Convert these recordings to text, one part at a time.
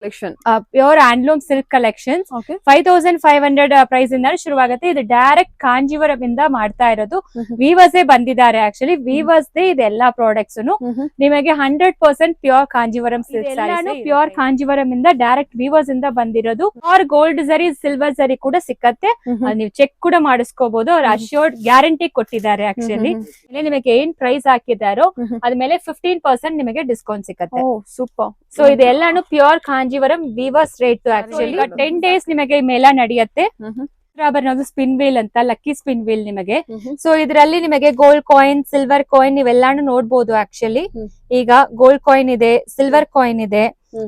Collection pure handloom silk collection five thousand five hundred price ಇಂದ ಶುರುವಾಗುತ್ತೆ. ಇದು direct Kanjeevaram ಇಂದ ಮಾಡ್ತಾ ಇರೋದು. ವಿವಸ್ ವೀವರ್ಸ್ ಬಂದಿದ್ದಾರೆ ಆಕ್ಚುಲಿ ವಿವಸ್ ಇದೆ ಇದೆಲ್ಲ ಪ್ರಾಡಕ್ಟ್ಸ್ ನಿಮಗೆ hundred percent pure Kanjeevaram silk pure Kanjeevaram ಇಂದ. ಡೈರೆಕ್ಟ್ ವಿವರ್ಸ್ ಇಂದ ಬಂದಿರೋದು. ಆರ್ ಗೋಲ್ಡ್ ಜರಿ ಸಿಲ್ವರ್ ಸರಿ ಕೂಡ ಸಿಕ್ಕತ್ತೆ. ನೀವು ಚೆಕ್ ಕೂಡ ಮಾಡಿಸ್ಕೋಬಹುದು ಅವ್ರ ಅಶ್ಯೂರ್ಡ್ ಗ್ಯಾರಂಟಿ ಕೊಟ್ಟಿದ್ದಾರೆ ಆಕ್ಚುಲಿ ನಿಮಗೆ ಏನ್ ಪ್ರೈಸ್ ಹಾಕಿದಾರೋ. ಅದ್ಮೇಲೆ ಫಿಫ್ಟೀನ್ ಪರ್ಸೆಂಟ್ ನಿಮಗೆ ಡಿಸ್ಕೌಂಟ್ ಸಿಕ್ಕತ್ತೆ. Super so ಇದೆಲ್ಲಾನು pure Kanjeevaram weavers rate actually. Ten days ನಿಮಗೆ ಮೇಲ ಮೇಳ ನಡೆಯುತ್ತೆ. ಆಭರಣದ್ದು ಸ್ಪಿನ್ ವೀಲ್ ಅಂತ ಲಕ್ಕಿ ಸ್ಪಿನ್ ವೀಲ್ ನಿಮಗೆ. ಸೊ ಇದರಲ್ಲಿ ನಿಮಗೆ ಗೋಲ್ಡ್ ಕಾಯಿನ್ ಸಿಲ್ವರ್ ಕಾಯಿನ್ ನೀವೆಲ್ಲಾನು ನೋಡಬಹುದು ಆಕ್ಚುಲಿ. ಈಗ ಗೋಲ್ಡ್ ಕಾಯಿನ್ ಇದೆ ಸಿಲ್ವರ್ ಕಾಯಿನ್ ಇದೆ.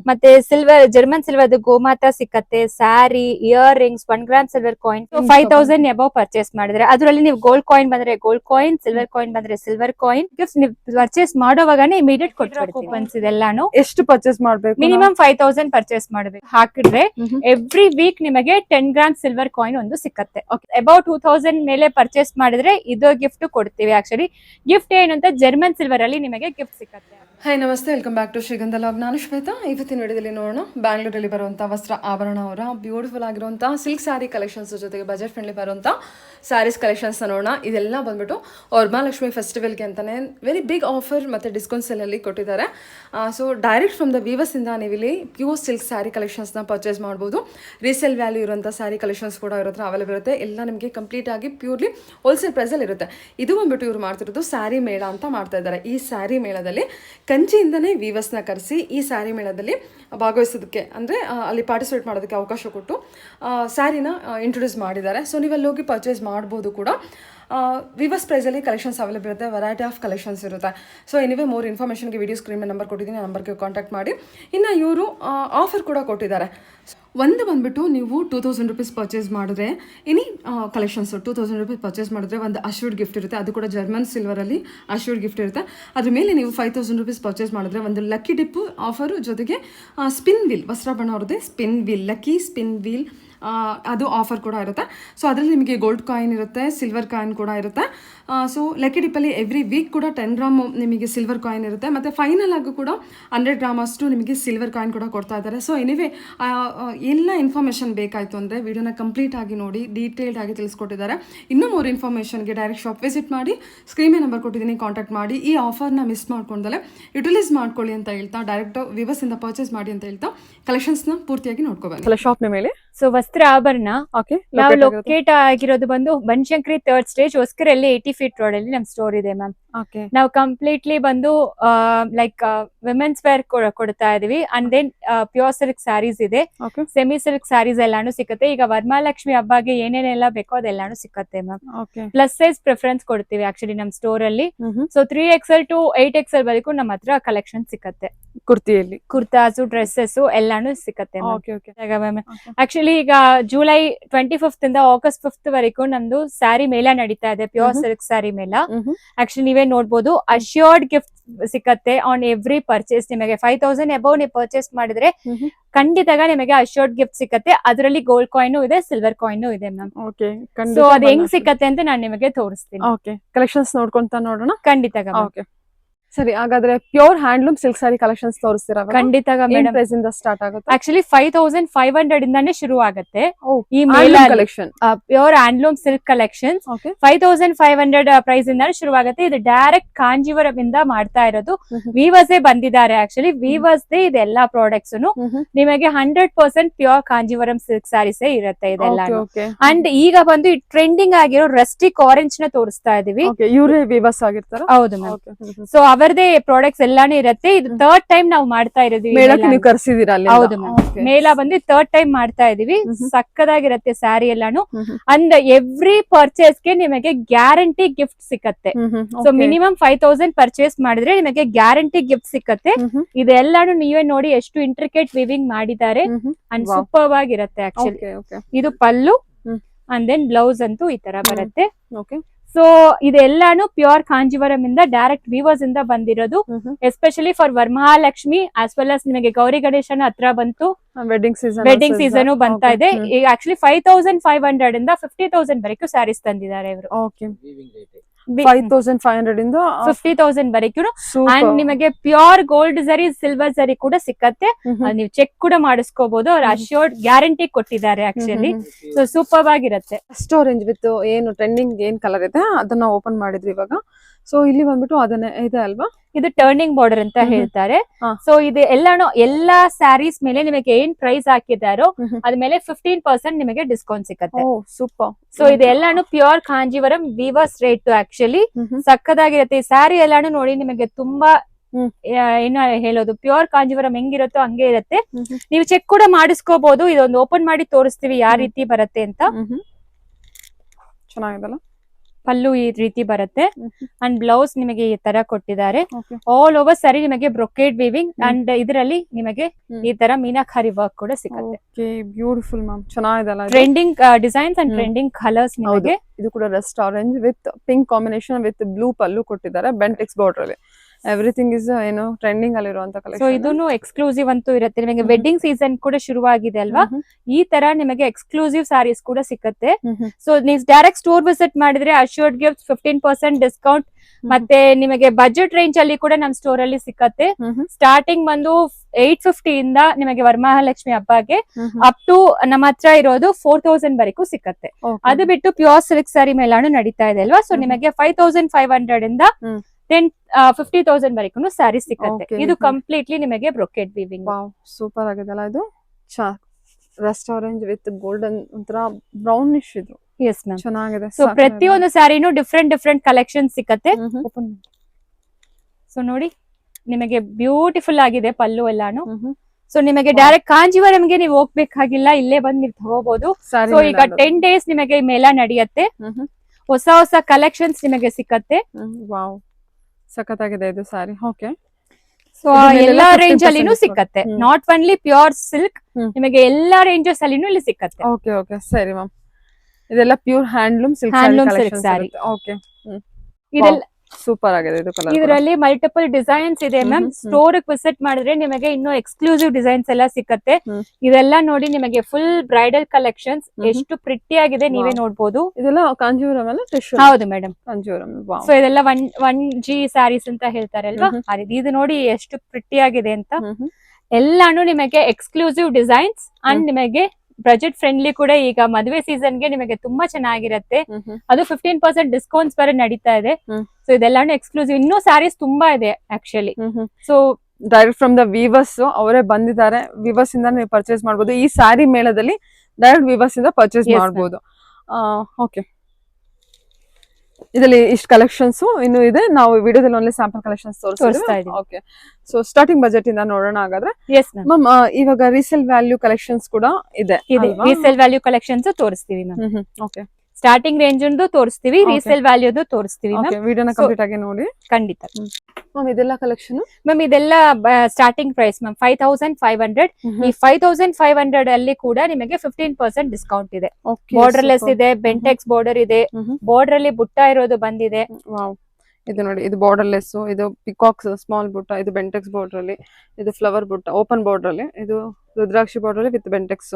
ಮತ್ತೆ ಸಿಲ್ವರ್ ಜರ್ಮನ್ ಸಿಲ್ವರ್ ಗೋಮಾತಾ ಸಿಕ್ಕತ್ತೆ sari earrings one gram silver coin five thousand above purchase ಮಾಡಿದ್ರೆ ಅದರಲ್ಲಿ ನೀವು ಗೋಲ್ಡ್ ಕಾಯಿನ್ ಬಂದ್ರೆ ಗೋಲ್ಡ್ ಕಾಯಿನ್ ಸಿಲ್ವರ್ ಕಾಯಿನ್ ಬಂದ್ರೆ ಸಿಲ್ವರ್ ಕಾಯಿನ್ ಗಿಫ್ಟ್ ನೀವು ಪರ್ಚೇಸ್ ಮಾಡೋವಾಗನೇ ಇಮಿಡಿಯೇಟ್ ಕೊಟ್ಟು ಕೂಪನ್ಸ್ ಇದೆಲ್ಲಾನು ಎಷ್ಟು ಪರ್ಚೇಸ್ ಮಾಡ್ಬೇಕು ಮಿನಿಮಮ್ ಫೈವ್ ತೌಸಂಡ್ ಪರ್ಚೇಸ್ ಮಾಡಬೇಕು. ಹಾಕಿದ್ರೆ. ಎವ್ರಿ ವೀಕ್ ನಿಮಗೆ ಟೆನ್ ಗ್ರಾಮ್ ಸಿಲ್ವರ್ ಕಾಯಿನ್ ಒಂದು ಸಿಕ್ಕತ್ತೆ. ಅಬೌಟ್ ಟೂ ತೌಸಂಡ್ ಮೇಲೆ ಪರ್ಚೇಸ್ ಮಾಡಿದ್ರೆ ಇದು ಗಿಫ್ಟ್ ಕೊಡ್ತೀವಿ ಆಕ್ಚುಲಿ ಗಿಫ್ಟ್ ಏನು ಅಂತ ಜರ್ಮನ್ ಸಿಲ್ವರ್ ಅಲ್ಲಿ ನಿಮಗೆ ಗಿಫ್ಟ್ ಸಿಕ್ಕತ್ತೆ. ಹಾಯ್ ನಮಸ್ತೆ. Welcome back to Srigandha log ನಾನು ಶ್ವೇತಾ. ಇವತ್ತಿನ ವಿಡಿಯೋದಲ್ಲಿ ನೋಡೋಣ. ಬ್ಯಾಂಗ್ಳೂರಲ್ಲಿ ಬರುವಂಥ ವಸ್ತ್ರ ಆಭರಣ ಅವರ ಬ್ಯೂಟಿಫುಲ್ ಆಗಿರುವಂಥ ಸಿಲ್ಕ್ ಸ್ಯಾರಿ ಕಲೆಕ್ಷನ್ಸ್ ಜೊತೆಗೆ ಬಜೆಟ್ ಫ್ರೆಂಡ್ಲಿ ಬರುವಂಥ ಸ್ಯಾರೀಸ್ ಕಲೆಕ್ಷನ್ಸ್ನ ನೋಡೋಣ. ಇದೆಲ್ಲ ಬಂದ್ಬಿಟ್ಟು ವರ್ಮಾಲಕ್ಷ್ಮಿ ಫೆಸ್ಟಿವಲ್ಗೆ ಅಂತಲೇ ವೆರಿ ಬಿಗ್ ಆಫರ್ ಮತ್ತು ಡಿಸ್ಕೌಂಟ್ ಸೆಲಲ್ಲಿ ಕೊಟ್ಟಿದ್ದಾರೆ. ಸೊ ಡೈರೆಕ್ಟ್ ಫ್ರಮ್ ದ ವೀವರ್ಸಿಂದ ನೀವು ಇಲ್ಲಿ ಪ್ಯೂರ್ ಸಿಲ್ಕ್ ಸ್ಯಾರಿ ಕಲೆಕ್ಷನ್ಸ್ನ ಪರ್ಚೇಸ್ ಮಾಡ್ಬೋದು. ರೀಸೇಲ್ ವ್ಯಾಲ್ಯೂ ಇರುವಂಥ ಸ್ಯಾರಿ ಕಲೆಕ್ಷನ್ಸ್ ಕೂಡ ಇರೋ ಹತ್ರ ಅವೈಲೇಬಲ್ ಇರುತ್ತೆ. ಎಲ್ಲ ನಿಮಗೆ ಕಂಪ್ಲೀಟ್ ಆಗಿ ಪ್ಯೂರ್ಲಿ ಹೋಲ್ಸೇಲ್ ಪ್ರೈಸಲ್ಲಿ ಇರುತ್ತೆ. ಇದು ಬಂದ್ಬಿಟ್ಟು ಇವರು ಮಾಡ್ತಿರೋದು ಸ್ಯಾರಿ ಮೇಳ ಅಂತ ಮಾಡ್ತಾ ಇದ್ದಾರೆ. ಈ ಸ್ಯಾರಿ ಮೇಳದಲ್ಲಿ ಕಂಚಿಯಿಂದನೇ ವೀವರ್ಸ್ನ ಕರೆಸಿ ಈ ಸ್ಯಾರಿ ಮೇಳದಲ್ಲಿ ಭಾಗವಹಿಸೋದಕ್ಕೆ, ಅಂದರೆ ಅಲ್ಲಿ ಪಾರ್ಟಿಸಿಪೇಟ್ ಮಾಡೋದಕ್ಕೆ ಅವಕಾಶ ಕೊಟ್ಟು ಸ್ಯಾರಿನ ಇಂಟ್ರೊಡ್ಯೂಸ್ ಮಾಡಿದ್ದಾರೆ. ಸೊ ನೀವು ಅಲ್ಲಿ ಹೋಗಿ ಪರ್ಚೇಸ್ ಮಾಡ್ಬೋದು ಕೂಡ ವಿವರ್ಸ್ ಪ್ರೈಸಲ್ಲಿ ಕಲೆಕ್ಷನ್ಸ್ ಅವೈಲೇಬಲ್ ಇರುತ್ತೆ ವೆರೈಟಿ ಆಫ್ ಕಲೆಕ್ಷನ್ಸ್ ಇರುತ್ತೆ. ಸೊ ಎನಿವೇ ಮೋರ್ ಇನ್ಫಾರ್ಮೇಷನ್ಗೆ ವಿಡಿಯೋ ಸ್ಕ್ರೀನ್ ನಂಬರ್ ಕೊಟ್ಟಿದ್ದೀನಿ ನಂಬರ್ಗೆ ಕಾಂಟ್ಯಾಕ್ಟ್ ಮಾಡಿ. ಇನ್ನು ಇವರು ಆಫರ್ ಕೂಡ ಕೊಟ್ಟಿದ್ದಾರೆ. ಒಂದು ಬಂದ್ಬಿಟ್ಟು ನೀವು ಟೂ ತೌಸಂಡ್ ರುಪೀಸ್ ಪರ್ಚೇಸ್ ಮಾಡಿದ್ರೆ any collections two thousand rupees purchase ಮಾಡಿದ್ರೆ ಒಂದು ಅಶ್ಯೂರ್ಡ್ ಗಿಫ್ಟ್ ಇರುತ್ತೆ. ಅದು ಕೂಡ ಜರ್ಮನ್ ಸಿಲ್ವರಲ್ಲಿ ಅಶ್ಯೂರ್ಡ್ ಗಿಫ್ಟ್ ಇರುತ್ತೆ. ಅದ್ರ ಮೇಲೆ ನೀವು ಫೈವ್ ತೌಸಂಡ್ ರುಪೀಸ್ ಪರ್ಚೇಸ್ ಮಾಡಿದ್ರೆ ಒಂದು ಲಕ್ಕಿ ಡಿಪ್ಪು ಆಫರು ಜೊತೆಗೆ ಸ್ಪಿನ್ ವೀಲ್ ವಸ್ತ್ರ ಬಣ್ಣ ಅವ್ರದ್ದೇ spin wheel lucky spin wheel ಅದು ಆಫರ್ ಕೂಡ ಇರುತ್ತೆ. ಸೊ ಅದರಲ್ಲಿ ನಿಮಗೆ ಗೋಲ್ಡ್ ಕಾಯಿನ್ ಇರುತ್ತೆ ಸಿಲ್ವರ್ ಕಾಯಿನ್ ಕೂಡ ಇರುತ್ತೆ. ಸೊ ಲಕ್ಕಿ ಡಿಪ್ಪಲ್ಲಿ ಎವ್ರಿ ವೀಕ್ ಕೂಡ ಟೆನ್ ಗ್ರಾಮ್ ನಿಮಗೆ ಸಿಲ್ವರ್ ಕಾಯಿನ್ ಇರುತ್ತೆ. ಮತ್ತು ಫೈನಲ್ ಆಗೂ ಕೂಡ ಹಂಡ್ರೆಡ್ ಗ್ರಾಮ್ ಅಷ್ಟು ನಿಮಗೆ ಸಿಲ್ವರ್ ಕಾಯಿನ್ ಕೂಡ ಕೊಡ್ತಾ ಇದ್ದಾರೆ. ಸೊ ಎನಿವೇ ಎಲ್ಲ ಇನ್ಫಾರ್ಮೇಷನ್ ಬೇಕಾಯಿತು ಅಂದರೆ ವಿಡಿಯೋನ ಕಂಪ್ಲೀಟ್ ಆಗಿ ನೋಡಿ ಡೀಟೇಲ್ಡ್ ಆಗಿ ತಿಳಿಸ್ಕೊಟ್ಟಿದ್ದಾರೆ. ಇನ್ನೂ ಮೂರು ಇನ್ಫಾರ್ಮೇಷನ್ಗೆ ಡೈರೆಕ್ಟ್ ಶಾಪ್ ವಿಸಿಟ್ ಮಾಡಿ ಸ್ಕ್ರೀನ್ ನಂಬರ್ ಕೊಟ್ಟಿದ್ದೀನಿ ಕಾಂಟ್ಯಾಕ್ಟ್ ಮಾಡಿ. ಈ ಆಫರ್ನ ಮಿಸ್ ಮಾಡ್ಕೊಂಡಲೆ ಯುಟಿಲೈಸ್ ಮಾಡ್ಕೊಳ್ಳಿ ಅಂತ ಹೇಳ್ತಾ ಡೈರೆಕ್ಟ್ ವಿವರ್ಸಿಂದ ಪರ್ಚೇಸ್ ಮಾಡಿ ಅಂತ ಹೇಳ್ತಾ ಕಲೆಕ್ಷನ್ಸ್ನ ಪೂರ್ತಿಯಾಗಿ ನೋಡ್ಕೋಬೇಕು ಶಾಪ್ನ ಮೇಲೆ ಸೊ ವಸ್ತ್ರ ಆಭರಣ. ನಾವು ಲೊಕೇಟ್ ಆಗಿರೋದು ಬಂದು ಬನಶಂಕರಿ ಥರ್ಡ್ ಸ್ಟೇಜ್ ಹೊಸ್ಕರಲ್ಲಿ ಏಯ್ಟಿ ಫೀಟ್ ರೋಡ್ ಅಲ್ಲಿ ನಮ್ ಸ್ಟೋರ್ ಇದೆ ಮ್ಯಾಮ್ ನಾವು ಕಂಪ್ಲೀಟ್ಲಿ ಬಂದು ಲೈಕ್ ವಿಮೆನ್ಸ್ ವೇರ್ ಕೊಡ್ತಾ ಇದೀವಿ. And then pure silk saris ಇದೆ. ಸೆಮಿ ಸಿಲ್ಕ್ ಸ್ಯಾರೀಸ್ ಎಲ್ಲಾನು ಸಿಕ್ಕತ್ತೆ. ಈಗ ವರಮಹಾಲಕ್ಷ್ಮಿ ಹಬ್ಬಗೆ ಏನೇನೆಲ್ಲ ಬೇಕೋ ಅದೆಲ್ಲಾನು ಸಿಕ್ಕತ್ತೆ ಮ್ಯಾಮ್ ಪ್ಲಸ್ ಸೈಜ್ ಪ್ರಿಫರೆನ್ಸ್ ಕೊಡ್ತೀವಿ ಆಕ್ಚುಲಿ ನಮ್ ಸ್ಟೋರ್ ಅಲ್ಲಿ. So three XL to eight XL ವರೆಗೂ ನಮ್ಮ ಹತ್ರ ಕಲೆಕ್ಷನ್ ಸಿಕ್ಕತ್ತೆ. ಕುರ್ತಿಯಲ್ಲಿ. ಕುರ್ತಾಸು ಡ್ರೆಸ್ಸಸ್ ಎಲ್ಲಾನು ಸಿಕ್ಕತ್ತೆ ಆಕ್ಚುಲಿ ಆಕ್ಚುಲಿ ಈಗ ಜುಲೈ ಟ್ವೆಂಟಿ ಫಿಫ್ತ್ ಇಂದ ಆಗಸ್ಟ್ ಫಿಫ್ತ್ ವರೆಗೂ ನಂದು ಸ್ಯಾರಿ ಮೇಳ ನಡೀತಾ ಇದೆ ಪ್ಯೂರ್ ಸಿಲ್ಕ್ ಸ್ಯಾರಿ ಮೇಳ. ಆಕ್ಚುಲಿ ನೀವೇ ನೋಡ್ಬೋದು ಅಶ್ಯೂರ್ಡ್ ಗಿಫ್ಟ್ ಸಿಕ್ಕತ್ತೆ ಆನ್ ಎವ್ರಿ ಪರ್ಚೇಸ್ ನಿಮಗೆ. ಫೈವ್ ತೌಸಂಡ್ ಅಬೌವ್ ನೀವು ಪರ್ಚೇಸ್ ಮಾಡಿದ್ರೆ ಖಂಡಿತಾಗ ನಿಮಗೆ ಅಶ್ಯೂರ್ಡ್ ಗಿಫ್ಟ್ ಸಿಕ್ಕತ್ತೆ. ಅದರಲ್ಲಿ ಗೋಲ್ಡ್ ಕಾಯಿನ್ ಇದೆ ಸಿಲ್ವರ್ ಕಾಯಿನ್ ಇದೆ ಮ್ಯಾಮ್ ಓಕೆ ಸೊ ಅದು ಹೆಂಗ್ ಸಿಕ್ಕತ್ತೆ ಅಂತ ನಾನು ನಿಮಗೆ ತೋರಿಸ್ತೀನಿ. ಓಕೆ ಕಲೆಕ್ಷನ್ಸ್ ನೋಡ್ಕೊಂತ ನೋಡೋಣ? ಖಂಡಿತ ಓಕೆ ಸರಿ ಹಾಗಾದ್ರೆ pure handloom silk sari collections ತೋರಿಸ್ತೀರಾ ಖಂಡಿತ ಪ್ರೈಸ್ ಇಂದ ಸ್ಟಾರ್ಟ್ ಆಗುತ್ತೆ? Actually five thousand five hundred ಇಂದಾನೆ ಶುರು ಆಗುತ್ತೆ ಈ ಮೇಲ್ collection pure handloom silk collection five thousand five hundred price ಇಂದ ಶುರುವಾಗುತ್ತೆ. ಇದು ಡೈರೆಕ್ಟ್ ಕಾಂಜೀವರಂ ಇಂದ ಮಾಡ್ತಾ ಇರೋದು. ವೀವರ್ಸ್ ಬಂದಿದ್ದಾರೆ ಆಕ್ಚುಲಿ ವೀವರ್ಸ್ ಇದೆಲ್ಲಾ ಪ್ರಾಡಕ್ಟ್ಸ್ ನಿಮಗೆ hundred percent pure Kanjeevaram silk saris ಇರುತ್ತೆ ಇದೆಲ್ಲ ಅಂಡ್ ಈಗ ಬಂದು ಟ್ರೆಂಡಿಂಗ್ ಆಗಿರೋ ರೆಸ್ಟಿಕ್ ಆರೆಂಜ್ನ ತೋರಿಸ್ತಾ ಇದೀವಿ. ಇವರೇ ವಿವಸ್ ಆಗಿರ್ತಾರ? ಹೌದು ಮ್ಯಾಮ್ ಸೊ ಅವರದೇ ಪ್ರಾಡಕ್ಟ್ಸ್ ಎಲ್ಲಾನು ಇರುತ್ತೆ. ಇದು ಥರ್ಡ್ ಟೈಮ್ ನಾವು ಮಾಡ್ತಾ ಇರೋದು ಮೇಳಕ್ಕೆ ನೀವು ಕರ್ಸಿದೀರಾ ಅಲ್ಲಿ ಹೌದು ಮ್ಯಾಮ್ ಮೇಳ ಬಂದು ಥರ್ಡ್ ಟೈಮ್ ಮಾಡ್ತಾ ಇದೀವಿ. ಸಕ್ಕದಾಗಿರುತ್ತೆ ಸ್ಯಾರಿ ಎಲ್ಲಾನು. ಅಂಡ್ ಎವ್ರಿ ಪರ್ಚೇಸ್ಗೆ ನಿಮಗೆ ಗ್ಯಾರಂಟಿ ಗಿಫ್ಟ್ ಸಿಕ್ಕತ್ತೆ. So minimum five thousand purchase ಮಾಡಿದ್ರೆ ನಿಮಗೆ ಗ್ಯಾರಂಟಿ ಗಿಫ್ಟ್ ಸಿಕ್ಕತ್ತೆ. ಇದೆಲ್ಲಾನು ನೀವೇ ನೋಡಿ ಎಷ್ಟು ಇಂಟ್ರಿಕೇಟ್ ವಿವಿಂಗ್ ಮಾಡಿದ್ದಾರೆ. ಅಂಡ್ ಸೂಪರ್ ಆಗಿರತ್ತೆ ಆಕ್ಚುಲಿ ಇದು ಪಲ್ಲು ಅಂಡ್ ದೆನ್ ಬ್ಲೌಸ್ ಅಂತೂ ಈ ತರ ಬರುತ್ತೆ. ಓಕೆ ಸೊ ಇದೆಲ್ಲಾನು ಪ್ಯೂರ್ ಕಾಂಜಿವರಂ ಇಂದ ಡೈರೆಕ್ಟ್ ವಿವರ್ಸ್ ಇಂದ ಬಂದಿರೋದು. Especially for Varamahalakshmi as well as ನಿಮಗೆ ಗೌರಿ ಗಣೇಶನ ಹತ್ರ ಬಂತು. ವೆಡ್ಡಿಂಗ್ ಸೀಸನ್ ವೆಡ್ಡಿಂಗ್ ಸೀಸನ್ ಬಂತಾ ಇದೆ. ಈಗ actually five thousand five hundred ಇಂದ ಫಿಫ್ಟಿ ತೌಸಂಡ್ ವರೆಗೂ ಸ್ಯಾರೀಸ್ ತಂದಿದ್ದಾರೆ ಇವರು. Okay five thousand five hundred ಇಂದ ಫಿಫ್ಟಿ ತೌಸಂಡ್ ವರೆಗೂ ಅಂಡ್ ನಿಮಗೆ pure gold zari silver zari ಕೂಡ ಸಿಕ್ಕತ್ತೆ. ನೀವು ಚೆಕ್ ಕೂಡ ಮಾಡಿಸ್ಕೋಬಹುದು ಅವ್ರ ಅಶ್ಯೋರ್ಡ್ ಗ್ಯಾರಂಟಿ ಕೊಟ್ಟಿದ್ದಾರೆ ಆಕ್ಚುಲಿ ಸೊ ಸೂಪರ್ ಆಗಿರುತ್ತೆ. ಫಸ್ಟ್ ಆರೆಂಜ್ ವಿತ್ ಏನು ಟ್ರೆಂಡಿಂಗ್ ಏನ್ ಕಲರ್ ಇದೆ ಅದನ್ನ ಓಪನ್ ಮಾಡಿದ್ರಿ ಇವಾಗ. ಸೊ ಇಲ್ಲಿ ಬಂದ್ಬಿಟ್ಟು ಅದನ್ನ ಇದೆ ಅಲ್ವಾ? ಇದು ಟರ್ನಿಂಗ್ ಬಾರ್ಡರ್ ಅಂತ. ಹೇಳ್ತಾರೆ. ಸೊ ಇದು ಎಲ್ಲಾನು ಎಲ್ಲಾ ಸ್ಯಾರೀಸ್ ಮೇಲೆ ನಿಮಗೆ ಏನ್ ಪ್ರೈಸ್ ಹಾಕಿದಾರೋ ಅದ್ಮೇಲೆ ಫಿಫ್ಟೀನ್ ಪರ್ಸೆಂಟ್ ನಿಮಗೆ ಡಿಸ್ಕೌಂಟ್ ಸಿಕ್ಕತ್ತೆ. ಸೂಪರ್ ಸೊ ಇದು ಎಲ್ಲಾನು pure Kanjeevaram weavers rate actually ಸಕ್ಕದಾಗಿರುತ್ತೆ ಈ ಸ್ಯಾರಿ ಎಲ್ಲಾನು ನೋಡಿ ನಿಮಗೆ ತುಂಬಾ ಏನ ಏನು ಹೇಳೋದು. ಪ್ಯೂರ್ ಕಾಂಜಿವರಂ ಹೆಂಗಿರುತ್ತೋ ಹಂಗೆ ಇರುತ್ತೆ. ನೀವು ಚೆಕ್ ಕೂಡ ಮಾಡಿಸ್ಕೋಬಹುದು ಇದೊಂದು ಓಪನ್ ಮಾಡಿ ತೋರಿಸ್ತೀವಿ ಯಾವ ರೀತಿ ಬರುತ್ತೆ ಅಂತ. ಚೆನ್ನಾಗಿದಲ್ಲ? ಪಲ್ಲು ಈ ರೀತಿ ಬರುತ್ತೆ. ಅಂಡ್ ಬ್ಲೌಸ್ ನಿಮಗೆ ಈ ತರ ಕೊಟ್ಟಿದ್ದಾರೆ. ಆಲ್ ಓವರ್ ಸರಿ ನಿಮಗೆ ಬ್ರೊಕೇಡ್ ವಿವಿಂಗ್ ಅಂಡ್ ಇದರಲ್ಲಿ ನಿಮಗೆ ಈ ತರ ಮೀನಾಕಾರಿ ವರ್ಕ್ ಕೂಡ ಸಿಗುತ್ತೆ. ಬ್ಯೂಟಿಫುಲ್ ಮ್ಯಾಮ್ ಚೆನ್ನಾಗಿದೆ? Trending designs and trending colours ನಿಮಗೆ. ಇದು ಕೂಡ rest orange with pink combination with blue pallu ಕೊಟ್ಟಿದ್ದಾರೆ. ಬೆಂಟೆಕ್ಸ್ ಬಾರ್ಡರ್ ಅಲ್ಲಿ. ಎವ್ರಿಥಿಂಗ್ ಇಸ್ ಏನೋ ಟ್ರೆಂಡಿಂಗ್ ಅಲ್ಲಿರುವಂತ ಸೊ ಕಲೆಕ್ಷನ್ ಇದನ್ನು ಎಕ್ಸ್ಕ್ಲೂಸಿವ್ ಅಂತೂ ಇರುತ್ತೆ. ನಿಮಗೆ. ವೆಡ್ಡಿಂಗ್ ಸೀಸನ್ ಕೂಡ ಶುರುವಾಗಿದೆ ಅಲ್ವಾ? ಈ ತರ ನಿಮಗೆ ಎಕ್ಸ್ಕ್ಲೂಸಿವ್ ಸಾರೀಸ್ ಕೂಡ ಸಿಕ್ಕತ್ತೆ. ಸೊ ನೀವು ಡೈರೆಕ್ಟ್ ಸ್ಟೋರ್ ವಿಸಿಟ್ ಮಾಡಿದ್ರೆ assured gift fifteen percent discount ಮತ್ತೆ ನಿಮಗೆ ಬಜೆಟ್ ರೇಂಜ್ ಅಲ್ಲಿ ಕೂಡ ನಮ್ ಸ್ಟೋರ್ ಅಲ್ಲಿ ಸಿಕ್ಕತ್ತೆ. ಸ್ಟಾರ್ಟಿಂಗ್ ಬಂದು ಏಟ್ ಫಿಫ್ಟಿ ಇಂದ ನಿಮಗೆ ವರಮಹಾಲಕ್ಷ್ಮಿ ಹಬ್ಬಕ್ಕೆ ಅಪ್ ಟು ನಮ್ಮ ಹತ್ರ ಇರೋದು ಫೋರ್ ತೌಸಂಡ್ ವರೆಗೂ ಸಿಕ್ಕತ್ತೆ. ಅದು ಬಿಟ್ಟು ಪ್ಯೂರ್ ಸಿಲ್ಕ್ ಸ್ಯಾರಿ ಮೇಲಾನು ನಡೀತಾ ಇದೆ ಅಲ್ವಾ? ಸೊ ನಿಮಗೆ ಫೈವ್ ತೌಸಂಡ್ ಫೈವ್ ಹಂಡ್ರೆಡ್ ಇಂದ. ಟೆನ್ ಫಿಫ್ಟಿ ತೌಸಂಡ್ ವರೆಗೂ ಸ್ಯಾರಿ ಸಿಕ್ಕತ್ತೆ. ಇದು ಕಂಪ್ಲೀಟ್ಲಿ ನಿಮಗೆ ಬ್ರೊಕೆಟ್ ವಿವಿಂಗ್ ವಾವ್ ಸೂಪರ್ ಆಗಿದೆಲ್ಲ ಇದು? ಚಾ ರೆಸ್ಟ್ ಆರೆಂಜ್ ವಿತ್ ಗೋಲ್ಡನ್ ಒಂಥರ ಬ್ರೌನಿಶ್ ಇದು. ಎಸ್ ಮ್ಯಾಮ್ ಚೆನ್ನಾಗಿದೆ ಸೊ ಪ್ರತಿಯೊಂದು ಸ್ಯಾರಿನೂ ಡಿಫ್ರೆಂಟ್ ಡಿಫ್ರೆಂಟ್ ಕಲೆಕ್ಷನ್ ಸಿಕ್ಕತ್ತೆ. ಸೊ ನೋಡಿ ನಿಮಗೆ ಬ್ಯೂಟಿಫುಲ್ ಆಗಿದೆ ಪಲ್ಲು ಎಲ್ಲಾನು. ಸೊ ನಿಮಗೆ ಡೈರೆಕ್ಟ್ ಕಾಂಜೀವರಂಗೆ ನೀವು ಹೋಗ್ಬೇಕಾಗಿಲ್ಲ ಇಲ್ಲೇ ಬಂದು ನೀವು ತಗೋಬಹುದು ಸೊ ಈಗ ಟೆನ್ ಡೇಸ್ ನಿಮಗೆ ಮೇಲ ನಡೆಯುತ್ತೆ. ಹೊಸ ಹೊಸ ಕಲೆಕ್ಷನ್ಸ್ ನಿಮಗೆ ಸಿಕ್ಕತ್ತೆ. ಸಖತ್ತಾಗಿದೆ ಇದು ಸಾರಿ ಓಕೆ ಸೊ ಎಲ್ಲಾ ರೇಂಜ್ ಅಲ್ಲಿನೂ. ಸಿಕ್ಕತ್ತೆ. ನಾಟ್ ಒನ್ಲಿ ಪ್ಯೂರ್ ಸಿಲ್ಕ್ ನಿಮಗೆ ಎಲ್ಲಾ ರೇಂಜಸ್ ಅಲ್ಲಿನೂ ಇಲ್ಲಿ ಸಿಕ್ಕತ್ತೆ. ಓಕೆ ಓಕೆ ಸರಿ ಮ್ಯಾಮ್ ಇದೆಲ್ಲ pure handloom silk handloom silk sari. Okay ಇದೆಲ್ಲ ಸೂಪರ್ ಆಗಿದೆ ಇದು ಕಲರ್ ಇದರಲ್ಲಿ ಮಲ್ಟಿಪಲ್ ಡಿಸೈನ್ಸ್ ಇದೆ ಮ್ಯಾಮ್. ಸ್ಟೋರ್ ವಿಸಿಟ್ ಮಾಡಿದ್ರೆ ನಿಮಗೆ ಇನ್ನು ಎಕ್ಸ್ಕ್ಲೂಸಿವ್ ಡಿಸೈನ್ಸ್ ಎಲ್ಲ ಸಿಕ್ಕತ್ತೆ. ಇದೆಲ್ಲ ನೋಡಿ ನಿಮಗೆ ಫುಲ್ ಬ್ರೈಡಲ್ ಕಲೆಕ್ಷನ್ಸ್ ಎಷ್ಟು ಪ್ರಿಟಿ ಆಗಿದೆ ನೀವೇ ನೋಡಬಹುದು ಇದೆಲ್ಲ ಕಾಂಜೀವರಂ ಅಲ್ಲ ಹೌದು ಮೇಡಮ್ ಕಾಂಜೀವರಂ ಸೊ ಇದೆಲ್ಲ ಒನ್ ಒನ್ ಜಿ ಸ್ಯಾರೀಸ್ ಅಂತ ಹೇಳ್ತಾರೆ ಅಲ್ವಾ. ಇದು ನೋಡಿ ಎಷ್ಟು ಪ್ರಿಟಿ ಆಗಿದೆ ಅಂತ. ಎಲ್ಲಾನು ನಿಮಗೆ ಎಕ್ಸ್ಕ್ಲೂಸಿವ್ ಡಿಸೈನ್ಸ್ ಅಂಡ್ ನಿಮಗೆ ಬಜೆಟ್ ಫ್ರೆಂಡ್ಲಿ ಕೂಡ ಈಗ ಮದುವೆ ಸೀಸನ್ಗೆ ನಿಮಗೆ ತುಂಬಾ ಚೆನ್ನಾಗಿರತ್ತೆ. ಅದು ಫಿಫ್ಟೀನ್ ಪರ್ಸೆಂಟ್ ಡಿಸ್ಕೌಂಟ್ಸ್ ಬೇರೆ ನಡೀತಾ ಇದೆ. ಸೊ ಇದೆಲ್ಲಾನು ಎಕ್ಸ್ಕ್ಲೂಸಿವ್ ಇನ್ನೂ ಸ್ಯಾರೀಸ್ ತುಂಬಾ ಇದೆ actually. So direct from the weavers ಅವರೇ ಬಂದಿದ್ದಾರೆ ವಿವರ್ಸ್ ಇಂದ ನೀವು ಪರ್ಚೇಸ್ ಮಾಡಬಹುದು ಈ ಸ್ಯಾರಿ ಮೇಳದಲ್ಲಿ ಡೈರೆಕ್ಟ್ ವಿವರ್ಸ್ ಇಂದ ಪರ್ಚೇಸ್. ಮಾಡಬಹುದು ಓಕೆ ಇದರಲ್ಲಿ ಇಷ್ಟು ಕಲೆಕ್ಷನ್ಸ್ ಇನ್ನು ಇದೆ. ನಾವು ವಿಡಿಯೋದಲ್ಲಿ ಓನ್ಲಿ ಸ್ಯಾಂಪಲ್ ಕಲೆಕ್ಷನ್ಸ್ ತೋರಿಸ್ತಾ ಇದೀವಿ. ಓಕೆ ಸೊ ಸ್ಟಾರ್ಟಿಂಗ್ ಬಜೆಟ್ ಇಂದ ನೋಡೋಣ ಹಾಗಾದ್ರೆ. ಎಸ್ ಮ್ಯಾಮ್ ಇವಾಗ ರೀಸೇಲ್ ವ್ಯಾಲ್ಯೂ ಕಲೆಕ್ಷನ್ಸ್ ಕೂಡ ಇದೆ ಇದೆ. ರೀಸೇಲ್ ವ್ಯಾಲ್ಯೂ ಕಲೆಕ್ಷನ್ಸ್ ತೋರಿಸ್ತೀವಿ ಮ್ಯಾಮ್ ಓಕೆ ಸ್ಟಾರ್ಟಿಂಗ್ ರೇಂಜ್ ಒಂದು ತೋರಿಸ್ತೀವಿ ರೀಸೇಲ್ ವ್ಯಾಲ್ಯೂ ಅನ್ನು ತೋರಿಸ್ತೀವಿ ವಿಡಿಯೋನ ಕಂಪ್ಲೀಟ್ ಆಗಿ ನೋಡಿ. ಖಂಡಿತ. ಮ್ಯಾಮ್ ಇದೆಲ್ಲ ಕಲೆಕ್ಷನ್ ಮ್ಯಾಮ್ ಇದೆಲ್ಲ starting price ma'am five thousand five hundred ಈ ಫೈವ್ ತೌಸಂಡ್ ಫೈವ್ ಹಂಡ್ರೆಡ್ ಅಲ್ಲಿ ಕೂಡ ನಿಮಗೆ ಫಿಫ್ಟೀನ್ ಪರ್ಸೆಂಟ್ ಡಿಸ್ಕೌಂಟ್ ಇದೆ. ಬಾರ್ಡರ್ಲೆಸ್ ಇದೆ ಬೆಂಟೆಕ್ಸ್ ಬಾರ್ಡರ್ ಇದೆ. ಬಾರ್ಡರ್ ಅಲ್ಲಿ ಬುಟ್ಟ ಇರೋದು ಬಂದಿದೆ. ಇದು ನೋಡಿ ಇದು ಬಾರ್ಡರ್ ಲೆಸ್ ಇದು ಪಿಕಾಕ್ಸ್ ಸ್ಮಾಲ್ ಬುಟ್ಟ ಇದು ಬೆಂಟೆಕ್ಸ್ ಬಾರ್ಡರ್ ಅಲ್ಲಿ ಇದು ಫ್ಲವರ್ ಬುಟ್ಟ ಓಪನ್ ಬಾರ್ಡರ್ ಅಲ್ಲಿ ಇದು ರುದ್ರಾಕ್ಷಿ ಬಾರ್ಡರ್ ಅಲ್ಲಿ ವಿತ್ ಬೆಂಟೆಕ್ಸ್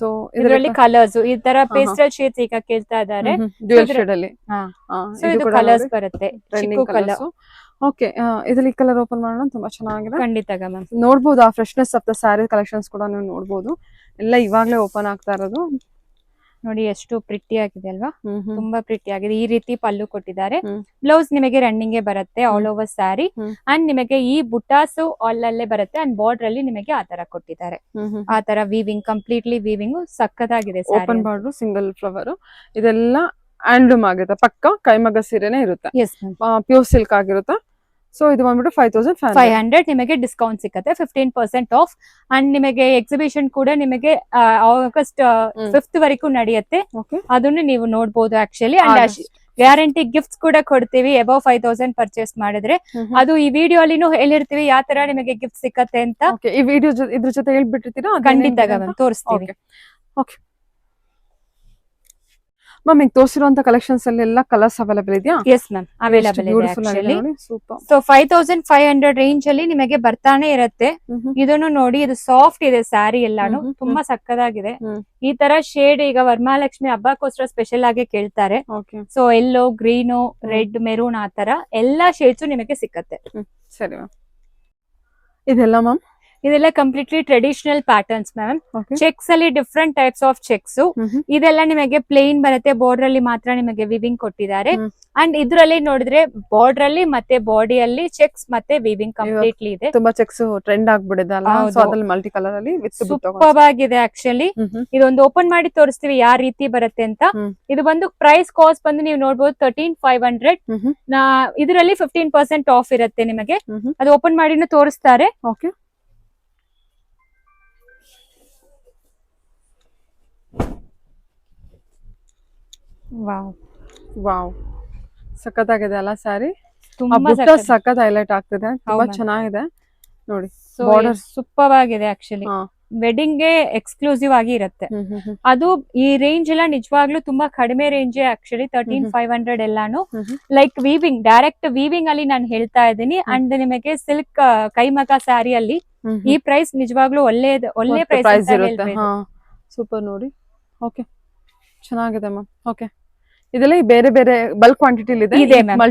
ಸೊ ಇದರಲ್ಲಿ ಕಲರ್ಸ್ ಈ ತರ. ಪೇಸ್ಟಲ್ ಶೇಡ್ಸ್ ಈಗ ಕೇಳ್ತಾ ಇದ್ದಾರೆ. ಡ್ಯುಯಲ್ ಶೇಡ್ ಅಲ್ಲಿ. ಇದು ಕಲರ್ಸ್ ಬರುತ್ತೆ. ಕಲರ್ ಓಕೆ ಇದರಲ್ಲಿ ಕಲರ್ ಓಪನ್ ಮಾಡೋಣ ತುಂಬಾ ಚೆನ್ನಾಗಿದೆ. ಖಂಡಿತ ನೋಡಬಹುದು ಆ freshness of the sari collections ಕೂಡ ನೀವು ನೋಡಬಹುದು ಎಲ್ಲ ಇವಾಗಲೇ ಓಪನ್ ಆಗ್ತಾ ಇರೋದು. ನೋಡಿ ಎಷ್ಟು ಪ್ರಿಟಿ ಆಗಿದೆ ಅಲ್ವಾ. ತುಂಬಾ ಪ್ರಿಟಿ ಆಗಿದೆ. ಈ ರೀತಿ ಪಲ್ಲು ಕೊಟ್ಟಿದ್ದಾರೆ. ಬ್ಲೌಸ್ ನಿಮಗೆ ರನ್ನಿಂಗ್ ಬರುತ್ತೆ ಆಲ್ ಓವರ್ ಸ್ಯಾರಿ ಅಂಡ್ ನಿಮಗೆ ಈ ಬುಟಾಸು ಅಲ್ಲಲ್ಲೇ ಬರುತ್ತೆ. ಅಂಡ್ ಬಾರ್ಡರ್ ಅಲ್ಲಿ ನಿಮಗೆ ಆ ತರ ಕೊಟ್ಟಿದ್ದಾರೆ. ಆ ತರ ವೀವಿಂಗ್ ಕಂಪ್ಲೀಟ್ಲಿ ವೀವಿಂಗ್ ಸಕ್ಕತ್ತಾಗಿದೆ ಓಪನ್ ಬಾರ್ಡರ್ ಸಿಂಗಲ್ ಫ್ಲವರ್ ಇದೆಲ್ಲ ಹ್ಯಾಂಡ್ಲೂಮ್ ಆಗುತ್ತೆ. ಪಕ್ಕ ಕೈಮಗ್ಗ ಸೀರೆನೆ ಇರುತ್ತೆ. ಪ್ಯೂರ್ ಸಿಲ್ಕ್ ಆಗಿರುತ್ತೆ. ಸೊ ಇದು ಬಂದ್ಬಿಟ್ಟು five thousand five five hundred ನಿಮಗೆ ಡಿಸ್ಕೌಂಟ್ ಸಿಗುತ್ತೆ ಫಿಫ್ಟೀನ್ ಪರ್ಸೆಂಟ್ ಆಫ್ ಅಂಡ್ ನಿಮಗೆ ಎಕ್ಸಿಬಿಷನ್ ಕೂಡ ನಿಮಗೆ ಆಗಸ್ಟ್. ಫಿಫ್ತ್ ವರೆಗೂ ನಡೆಯುತ್ತೆ. ಅದನ್ನು ನೀವು ನೋಡಬಹುದು ಆಕ್ಚುಲಿ ಅಂಡ್ ಗ್ಯಾರಂಟಿ ಗಿಫ್ಟ್ಸ್ ಕೂಡ ಕೊಡ್ತೀವಿ ಅಬೌವ್ ಫೈವ್ ತೌಸಂಡ್ ಪರ್ಚೇಸ್ ಮಾಡಿದ್ರೆ. ಅದು ಈ ವಿಡಿಯೋ ಅಲ್ಲಿನೂ ಹೇಳಿರ್ತೀವಿ ಯಾವ ತರ ನಿಮಗೆ ಗಿಫ್ಟ್ ಸಿಕ್ಕತ್ತೆ ಅಂತ. ಈ ವಿಡಿಯೋ ಇದ್ರ ಜೊತೆ ಹೇಳ್ಬಿಟ್ಟಿರ್ತೀರಾ? ಖಂಡಿತ ತೋರಿಸ್ತೀವಿ. ಓಕೆ ಮ್ಯಾಮ್ ಈಗ ತೋರಿಸಿರುವಂತ ಕಲೆಕ್ಷನ್ಸ್ ಅಲ್ಲಿ ಎಲ್ಲ ಕಲರ್ಸ್ ಅವೈಲೇಬಲ್ ಇದೆಯಾ ಎಸ್ ಮ್ಯಾಮ್ ಅವೈಲೇಬಲ್ ಇದೆ actually so five thousand five hundred range ಅಲ್ಲಿ ನಿಮಗೆ ಬರ್ತಾನೆ ಇರುತ್ತೆ. ಇದನ್ನು ನೋಡಿ ಇದು ಸಾಫ್ಟ್ ಇದೆ ಸ್ಯಾರಿ ಎಲ್ಲಾನು. ತುಂಬಾ ಸಕ್ಕದಾಗಿದೆ. ಈ ತರ ಶೇಡ್ ಈಗ ವರಮಹಾಲಕ್ಷ್ಮಿ ಹಬ್ಬಕ್ಕೋಸ್ಕರ ಸ್ಪೆಷಲ್ ಆಗಿ ಕೇಳ್ತಾರೆ. So yellow green red maroon ಆ ತರ ಎಲ್ಲಾ ಶೇಡ್ಸ್ ನಿಮಗೆ ಸಿಕ್ಕತ್ತೆ. ಸರಿ ಮ್ಯಾಮ್ ಇದೆಲ್ಲ ಮ್ಯಾಮ್ ಇದೆಲ್ಲ completely traditional patterns ma'am checks ಅಲ್ಲಿ ಡಿಫ್ರೆಂಟ್ ಟೈಪ್ಸ್ ಆಫ್ ಚೆಕ್ಸ್ ಇದೆಲ್ಲ ನಿಮಗೆ ಪ್ಲೇನ್ ಬರುತ್ತೆ ಬಾರ್ಡರ್ ಅಲ್ಲಿ ಮಾತ್ರ ನಿಮಗೆ ವಿವಿಂಗ್ ಕೊಟ್ಟಿದ್ದಾರೆ. ಅಂಡ್ ಇದ್ರಲ್ಲಿ ನೋಡಿದ್ರೆ ಬಾರ್ಡರ್ ಅಲ್ಲಿ ಮತ್ತೆ ಬಾಡಿ ಅಲ್ಲಿ ಚೆಕ್ಸ್ ಮತ್ತೆ ವಿವಿಂಗ್ ಕಂಪ್ಲೀಟ್ಲಿ ಇದೆ. ತುಂಬಾ ಚೆಕ್ಸ್ ಟ್ರೆಂಡ್ ಆಗ್ಬಿಡಿದೆ. ಮಲ್ಟಿ ಕಲರ್ ಅಲ್ಲಿ ಸೂಪರ್ ಆಗಿದೆ ಆಕ್ಚುಲಿ ಇದೊಂದು ಓಪನ್ ಮಾಡಿ ತೋರಿಸ್ತೀವಿ ಯಾವ ರೀತಿ ಬರುತ್ತೆ ಅಂತ. ಇದು ಬಂದು ಪ್ರೈಸ್ ಕಾಸ್ಟ್ ಬಂದು ನೀವು ನೋಡಬಹುದು ತರ್ಟೀನ್ ಫೈವ್ ಹಂಡ್ರೆಡ್ ನಾ ಇದರಲ್ಲಿ ಫಿಫ್ಟೀನ್ ಪರ್ಸೆಂಟ್ ಆಫ್ ಇರುತ್ತೆ ನಿಮಗೆ. ಅದು ಓಪನ್ ಮಾಡಿನೂ ತೋರಿಸ್ತಾರೆ. Okay wow. ಸಖತ್ತಾಗಿದೆ ಅಲ್ಲ ಸ್ಯಾರಿ? ತುಂಬಾ ಸಖತ್. ಹೈಲೈಟ್ ಆಗ್ತಿದೆ. ತುಂಬಾ ಚೆನ್ನಾಗಿದೆ. ನೋಡಿ ಬಾರ್ಡರ್ ಸೂಪರ್ ಆಗಿದೆ ಆಕ್ಚುಲಿ. ವೆಡ್ಡಿಂಗ್ಗೆ ಎಕ್ಸ್ಕ್ಲೂಸಿವ್ ಆಗಿ ಇರುತ್ತೆ. ಅದು ಈ ರೇಂಜ್ ಎಲ್ಲ ನಿಜವಾಗ್ಲೂ ತುಂಬಾ ಕಡಿಮೆ range actually thirteen. Five hundred ಎಲ್ಲಾನು. ಲೈಕ್ ವೀವಿಂಗ್ ಡೈರೆಕ್ಟ್ ವೀವಿಂಗ್ ಅಲ್ಲಿ ನಾನು ಹೇಳ್ತಾ ಇದ್ದೀನಿ. ಅಂಡ್ ನಿಮಗೆ ಸಿಲ್ಕ್ ಕೈಮಗ ಸ್ಯಾರಿ ಅಲ್ಲಿ ಈ ಪ್ರೈಸ್ ನಿಜವಾಗ್ಲೂ ಒಳ್ಳೆ ಒಳ್ಳೆ ಪ್ರೈಸ್ ಸೂಪರ್ ನೋಡಿ. ಓಕೆ ಚೆನ್ನಾಗಿದೆ ಮ್ಯಾಮ್ ಓಕೆ ಇದೆಲ್ಲ ಬೇರೆ ಬೇರೆ ಬಲ್ಕ್ ಕ್ವಾಂಟಿಟಿ ಇದೆ.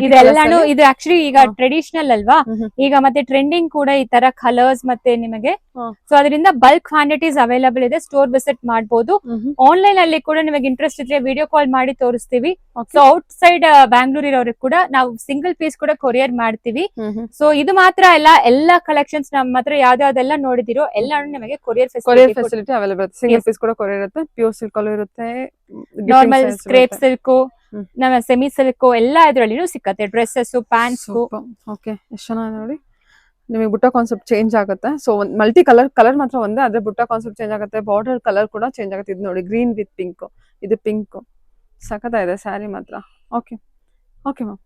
ಇದೆಲ್ಲಾನು ಇದು ಆಕ್ಚುಲಿ ಈಗ ಟ್ರೆಡಿಷನಲ್ ಅಲ್ವಾ. ಈಗ ಮತ್ತೆ ಟ್ರೆಂಡಿಂಗ್ ಕೂಡ ಈ ತರ ಕಲರ್ಸ್ ಮತ್ತೆ ನಿಮಗೆ. ಸೊ ಅದರಿಂದ ಬಲ್ಕ್ ಕ್ವಾಂಟಿಟೀಸ್ ಅವೈಲಬಲ್ ಇದೆ. ಸ್ಟೋರ್ ವಿಸಿಟ್ ಮಾಡಬಹುದು. ಆನ್ಲೈನ್ ಅಲ್ಲಿ ಕೂಡ ನಿಮಗೆ ಇಂಟ್ರೆಸ್ಟ್ ಇದ್ರೆ ವಿಡಿಯೋ ಕಾಲ್ ಮಾಡಿ ತೋರಿಸ್ತೀವಿ. ಸೊ ಔಟ್ ಸೈಡ್ ಬ್ಯಾಂಗ್ಳೂರ್ ಇರೋರಿಗೆ ಕೂಡ ನಾವು ಸಿಂಗಲ್ ಪೀಸ್ ಕೂಡ ಕೊರಿಯರ್ ಮಾಡ್ತೀವಿ. ಸೊ ಇದು ಮಾತ್ರ ಅಲ್ಲ ಎಲ್ಲಾ ಕಲೆಕ್ಷನ್ಸ್ ನಮ್ಮ ಹತ್ರ ಯಾವ್ದಾವ್ದೆಲ್ಲ ನೋಡಿದಿರೋ ಎಲ್ಲಾನು ನಿಮಗೆ courier courier facility available single. Piece ಕೂಡ ಕೊರಿಯರ್ ಇರುತ್ತೆ. ಪ್ಯೂರ್ ಸಿಲ್ಕ್ ಇರುತ್ತೆ. Normal crepe silk. ನಮ್ಮ ಸೆಮಿ ಸಿಲ್ಕು ಎಲ್ಲಾ ಇದರಲ್ಲಿ ಸಿಕ್ಕತ್ತೆ. ಡ್ರೆಸ್ಸಸ್ ಪ್ಯಾಂಟ್ಸ್ ಓಕೆ ಎಷ್ಟು ಚೆನ್ನಾಗಿ ನೋಡಿ. ನಿಮಗೆ ಬುಟ್ಟ ಕಾನ್ಸೆಪ್ಟ್ ಚೇಂಜ್ ಆಗುತ್ತೆ. ಸೊ ಒಂದ್ ಮಲ್ಟಿ ಕಲರ್ ಕಲರ್ ಮಾತ್ರ ಒಂದೇ ಅದೇ ಬುಟ್ಟ ಕಾನ್ಸೆಪ್ಟ್ ಚೇಂಜ್ ಆಗುತ್ತೆ. ಬಾರ್ಡರ್ ಕಲರ್ ಕೂಡ ಚೇಂಜ್ ಆಗುತ್ತೆ. ಇದು ನೋಡಿ ಗ್ರೀನ್ ವಿತ್ ಪಿಂಕ್ ಇದು ಪಿಂಕ್ ಸಖತ್ತಾಗಿದೆ ಸ್ಯಾರಿ ಮಾತ್ರ. ಓಕೆ ಓಕೆ ಮ್ಯಾಮ್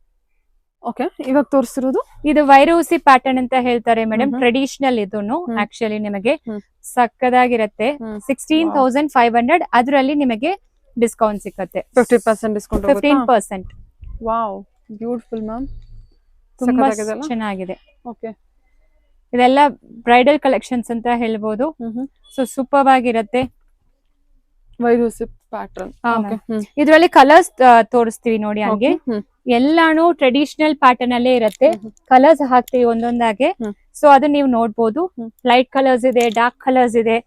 ಓಕೆ ಇವಾಗ ತೋರಿಸಿರೋದು? ಇದು ವೈರೂಸಿ ಪ್ಯಾಟರ್ನ್ ಅಂತ ಹೇಳ್ತಾರೆ ಮೇಡಮ್ ಟ್ರೆಡಿಷನಲ್ ಇದನ್ನು ಆಕ್ಚುಲಿ ನಿಮಗೆ. ಸಕ್ಕದಾಗಿರತ್ತೆ ಸಿಕ್ಸ್ಟೀನ್ ತೌಸಂಡ್ ಫೈವ್ ಹಂಡ್ರೆಡ್ ಅದರಲ್ಲಿ ನಿಮಗೆ ಡಿಸ್ಕೌಂಟ್ ಸಿಕ್ಕತ್ತೆ. Fifty percent discount fifteen percent. Wow beautiful ma'am. ತುಂಬಾ ಚೆನ್ನಾಗಿದೆ. ಓಕೆ. ಇದೆಲ್ಲ ಬ್ರೈಡಲ್ ಕಲೆಕ್ಷನ್ಸ್ ಅಂತ ಹೇಳ್ಬೋದು. ಸೊ ಸೂಪರ್ ಆಗಿರತ್ತೆ ಪ್ಯಾಟರ್ನ್. ಓಕೆ ಇದ್ರಲ್ಲಿ ಕಲರ್ಸ್ ತೋರಿಸ್ತೀವಿ ನೋಡಿ ಹಂಗೆ. ಎಲ್ಲಾನು ಟ್ರೆಡಿಷನಲ್ ಪ್ಯಾಟರ್ನ್ ಅಲ್ಲೇ ಇರತ್ತೆ ಕಲರ್ಸ್ ಹಾಕ್ತಿವಿ ಒಂದೊಂದಾಗೆ. ಸೊ ಅದು ನೀವು ನೋಡ್ಬೋದು. ಲೈಟ್ ಕಲರ್ಸ್ ಇದೆ ಡಾರ್ಕ್ ಕಲರ್ಸ್ ಇದೆ.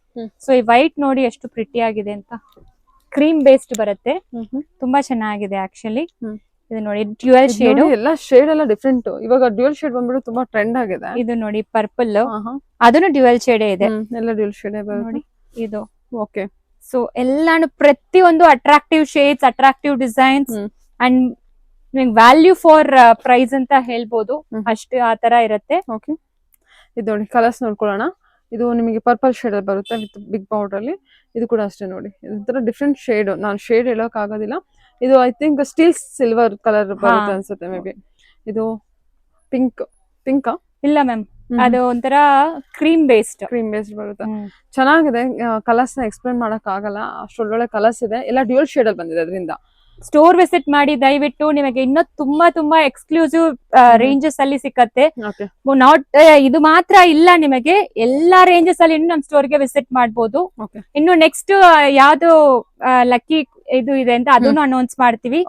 ಸೊ ಈ ವೈಟ್ ನೋಡಿ ಎಷ್ಟು ಪ್ರಿಟಿ ಆಗಿದೆ ಅಂತ. ಕ್ರೀಮ್ ಬೇಸ್ಡ್ ಬರುತ್ತೆ. ತುಂಬಾ ಚೆನ್ನಾಗಿದೆ ಆಕ್ಚುಲಿ. ಇದು ನೋಡಿ ಡ್ಯುಯಲ್ ಶೇಡ್ ಎಲ್ಲ ಶೇಡ್ ಎಲ್ಲ ಡಿಫ್ರೆಂಟ್ ಇವಾಗ ಡ್ಯುಯಲ್ ಶೇಡ್ ಬಂದ್ಬಿಟ್ಟು ತುಂಬಾ ಟ್ರೆಂಡ್ ಆಗಿದೆ. ಇದು ನೋಡಿ ಪರ್ಪಲ್. ಅದನ್ನು ಡ್ಯುಯಲ್ ಶೇಡ್ ಇದೆ. ಎಲ್ಲ ಡ್ಯುಯಲ್ ಶೇಡ್ ನೋಡಿ ಇದು. ಓಕೆ ಸೊ ಎಲ್ಲಾನು ಪ್ರತಿಯೊಂದು attractive shades attractive designs and ನಿಮ್ಗೆ ವ್ಯಾಲ್ಯೂ ಫಾರ್ ಪ್ರೈಸ್ ಅಂತ ಹೇಳ್ಬೋದು. ಅಷ್ಟು ಆ ತರ ಇರುತ್ತೆ. ಓಕೆ ಇದು ನೋಡಿ ಕಲರ್ಸ್ ನೋಡ್ಕೊಳ್ಳೋಣ. ಇದು ನಿಮಗೆ ಪರ್ಪಲ್ ಶೇಡ್ ಅಲ್ಲಿ ಬರುತ್ತೆ ವಿತ್ ಬಿಗ್ ಬಾರ್ಡರ್ ಅಲ್ಲಿ. ಇದು ಕೂಡ ಅಷ್ಟೇ ನೋಡಿ. ಇದೊಂಥರ ಡಿಫ್ರೆಂಟ್ ಶೇಡ್ ನಾನು ಶೇಡ್ ಹೇಳೋಕೆ ಆಗೋದಿಲ್ಲ. ಇದು I think steel silver colour ಬರುತ್ತೆ ಅನ್ಸುತ್ತೆ ಮೇ ಬಿ ಇದು ಪಿಂಕ್ ಪಿಂಕ್ ಇಲ್ಲ ಮ್ಯಾಮ್ ಅದು ಒಂಥರ ಕ್ರೀಮ್ ಬೇಸ್ಡ್ ಕ್ರೀಮ್ ಬೇಸ್ಡ್ ಬರುತ್ತೆ. ಚೆನ್ನಾಗಿದೆ. ಕಲರ್ಸ್ನ ಎಕ್ಸ್ಪ್ಲೇನ್ ಮಾಡಕ್ ಆಗಲ್ಲ. ಅಷ್ಟೊಳ್ಳೊಳ್ಳೆ ಕಲರ್ಸ್ ಇದೆ. ಎಲ್ಲ ಡ್ಯೂಯಲ್ ಶೇಡ್ ಅಲ್ಲಿ ಬಂದಿದೆ ಅದರಿಂದ. ಸ್ಟೋರ್ ವಿಸಿಟ್ ಮಾಡಿ ದಯವಿಟ್ಟು ನಿಮಗೆ ಇನ್ನೂ ತುಂಬಾ ತುಂಬಾ ಎಕ್ಸ್ಕ್ಲೂಸಿವ್ ರೇಂಜಸ್ ಅಲ್ಲಿ ಸಿಕ್ಕತ್ತೆ. ನಾಟ್ ಇದು ಮಾತ್ರ ಇಲ್ಲ ನಿಮಗೆ. ಎಲ್ಲಾ ರೇಂಜಸ್ ಅಲ್ಲಿ ಇನ್ನು ನಮ್ ಸ್ಟೋರ್ಗೆ ವಿಸಿಟ್ ಮಾಡಬಹುದು ಇನ್ನು ನೆಕ್ಸ್ಟ್ ಯಾವ್ದು ಲಕ್ಕಿ ಇದು ಇದೆ ಅಂತ ಅದನ್ನು ಅನೌನ್ಸ್ ಮಾಡ್ತೀವಿ.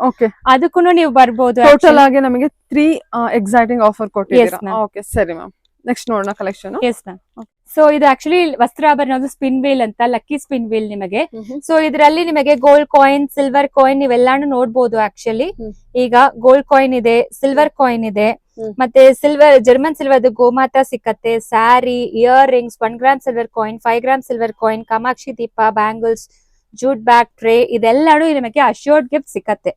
ಅದಕ್ಕೂ ನೀವು ಬರ್ಬೋದು ಟೋಟಲ್ ಆಗಿ ನಮಗೆ ತ್ರೀ ಎಕ್ಸೈಟಿಂಗ್ ಆಫರ್ ಕೊಟ್ಟಿದ್ದೀರಾ? ಓಕೆ ಸರಿ ಮ್ಯಾಮ್ ನೆಕ್ಸ್ಟ್ ನೋಡೋಣ ಕಲೆಕ್ಷನ್ ಎಸ್ ಮ್ಯಾಮ್ ಸೊ ಇದು ಆಕ್ಚುಲಿ ವಸ್ತ್ರಾಭರಣ ಸ್ಪಿನ್ ವೀಲ್ ಅಂತ ಲಕ್ಕಿ ಸ್ಪಿನ್ ವೀಲ್ ನಿಮಗೆ. ಸೊ ಇದರಲ್ಲಿ ನಿಮಗೆ ಗೋಲ್ಡ್ ಕಾಯಿನ್ ಸಿಲ್ವರ್ ಕಾಯಿನ್ ನೀವೆಲ್ಲಾನು ನೋಡಬಹುದು ಆಕ್ಚುಲಿ ಈಗ ಗೋಲ್ಡ್ ಕಾಯಿನ್ ಇದೆ ಸಿಲ್ವರ್ ಕಾಯಿನ್ ಇದೆ. ಮತ್ತೆ ಸಿಲ್ವರ್ ಜರ್ಮನ್ ಸಿಲ್ವರ್ ಗೋಮಾತಾ ಸಿಕ್ಕತ್ತೆ sari earrings one gram silver coin five gram silver coin Kamakshi ದೀಪ ಬ್ಯಾಂಗಲ್ಸ್ ಜೂಟ್ ಬ್ಯಾಗ್ ಟ್ರೇ ಇದೆಲ್ಲಾನು ನಿಮಗೆ ಅಶ್ಯೂರ್ಡ್ ಗಿಫ್ಟ್ ಸಿಕ್ಕತ್ತೆ.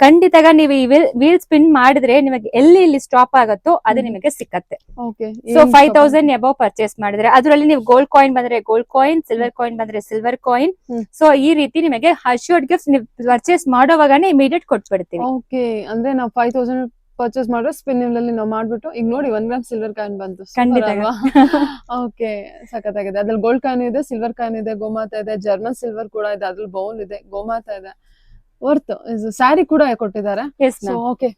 ಖಂಡಿತಗ ನೀವು ಈ ವೀಲ್ ಸ್ಪಿನ್ ಮಾಡಿದ್ರೆ ನಿಮಗೆ ಎಲ್ಲಿ ಇಲ್ಲಿ ಸ್ಟಾಪ್ ಆಗುತ್ತೋ ಅದು ನಿಮಗೆ ಸಿಕ್ಕತ್ತೆ. So five thousand above purchase ಮಾಡಿದ್ರೆ ಅದರಲ್ಲಿ ನೀವು ಗೋಲ್ಡ್ ಕಾಯಿನ್ ಬಂದ್ರೆ ಗೋಲ್ಡ್ ಕಾಯಿನ್ ಸಿಲ್ವರ್ ಕಾಯಿನ್ ಬಂದ್ರೆ ಸಿಲ್ವರ್ ಕಾಯಿನ್. ಸೊ ಈ ರೀತಿ ನಿಮಗೆ ಅಶ್ಯೂರ್ಡ್ ಗಿಫ್ಟ್ ನೀವು ಪರ್ಚೇಸ್ ಮಾಡೋವಾಗನೇ ಇಮಿಡಿಯೇಟ್ ಕೊಟ್ಬಿಡ್ತೀವಿ. ಓಕೆ ಅಂದ್ರೆ ನಾವು ಫೈವ್ ತೌಸಂಡ್ ಪರ್ಚೇಸ್ ಮಾಡಿದ್ರೆ ಸ್ಪಿನ್ ಅಲ್ಲಿ ನಾವು ಮಾಡ್ಬಿಟ್ಟು ಈಗ ನೋಡಿ ಒನ್ ಗ್ರಾಮ್ ಸಿಲ್ವರ್ ಕಾಯಿನ್ ಬಂತು. ಖಂಡಿತ. ಓಕೆ ಸಖತ್ತಾಗಿದೆ. ಅದ್ರಲ್ಲಿ ಗೋಲ್ಡ್ ಕಾಯಿನ್ ಇದೆ ಸಿಲ್ವರ್ ಕಾಯಿನ್ ಇದೆ ಗೋಮಾತಾ ಇದೆ ಜರ್ಮನ್ ಸಿಲ್ವರ್ ಕೂಡ ಇದೆ ಅದ್ರಲ್ಲಿ ಬೌಲ್ ಇದೆ ಗೋಮಾತಾ ಇದೆ. ವರ್ತ್ ಸ್ಯಾರಿ ಕೂಡ ಕೊಟ್ಟಿದ್ದಾರೆ. ಸೊ ಓಕೆ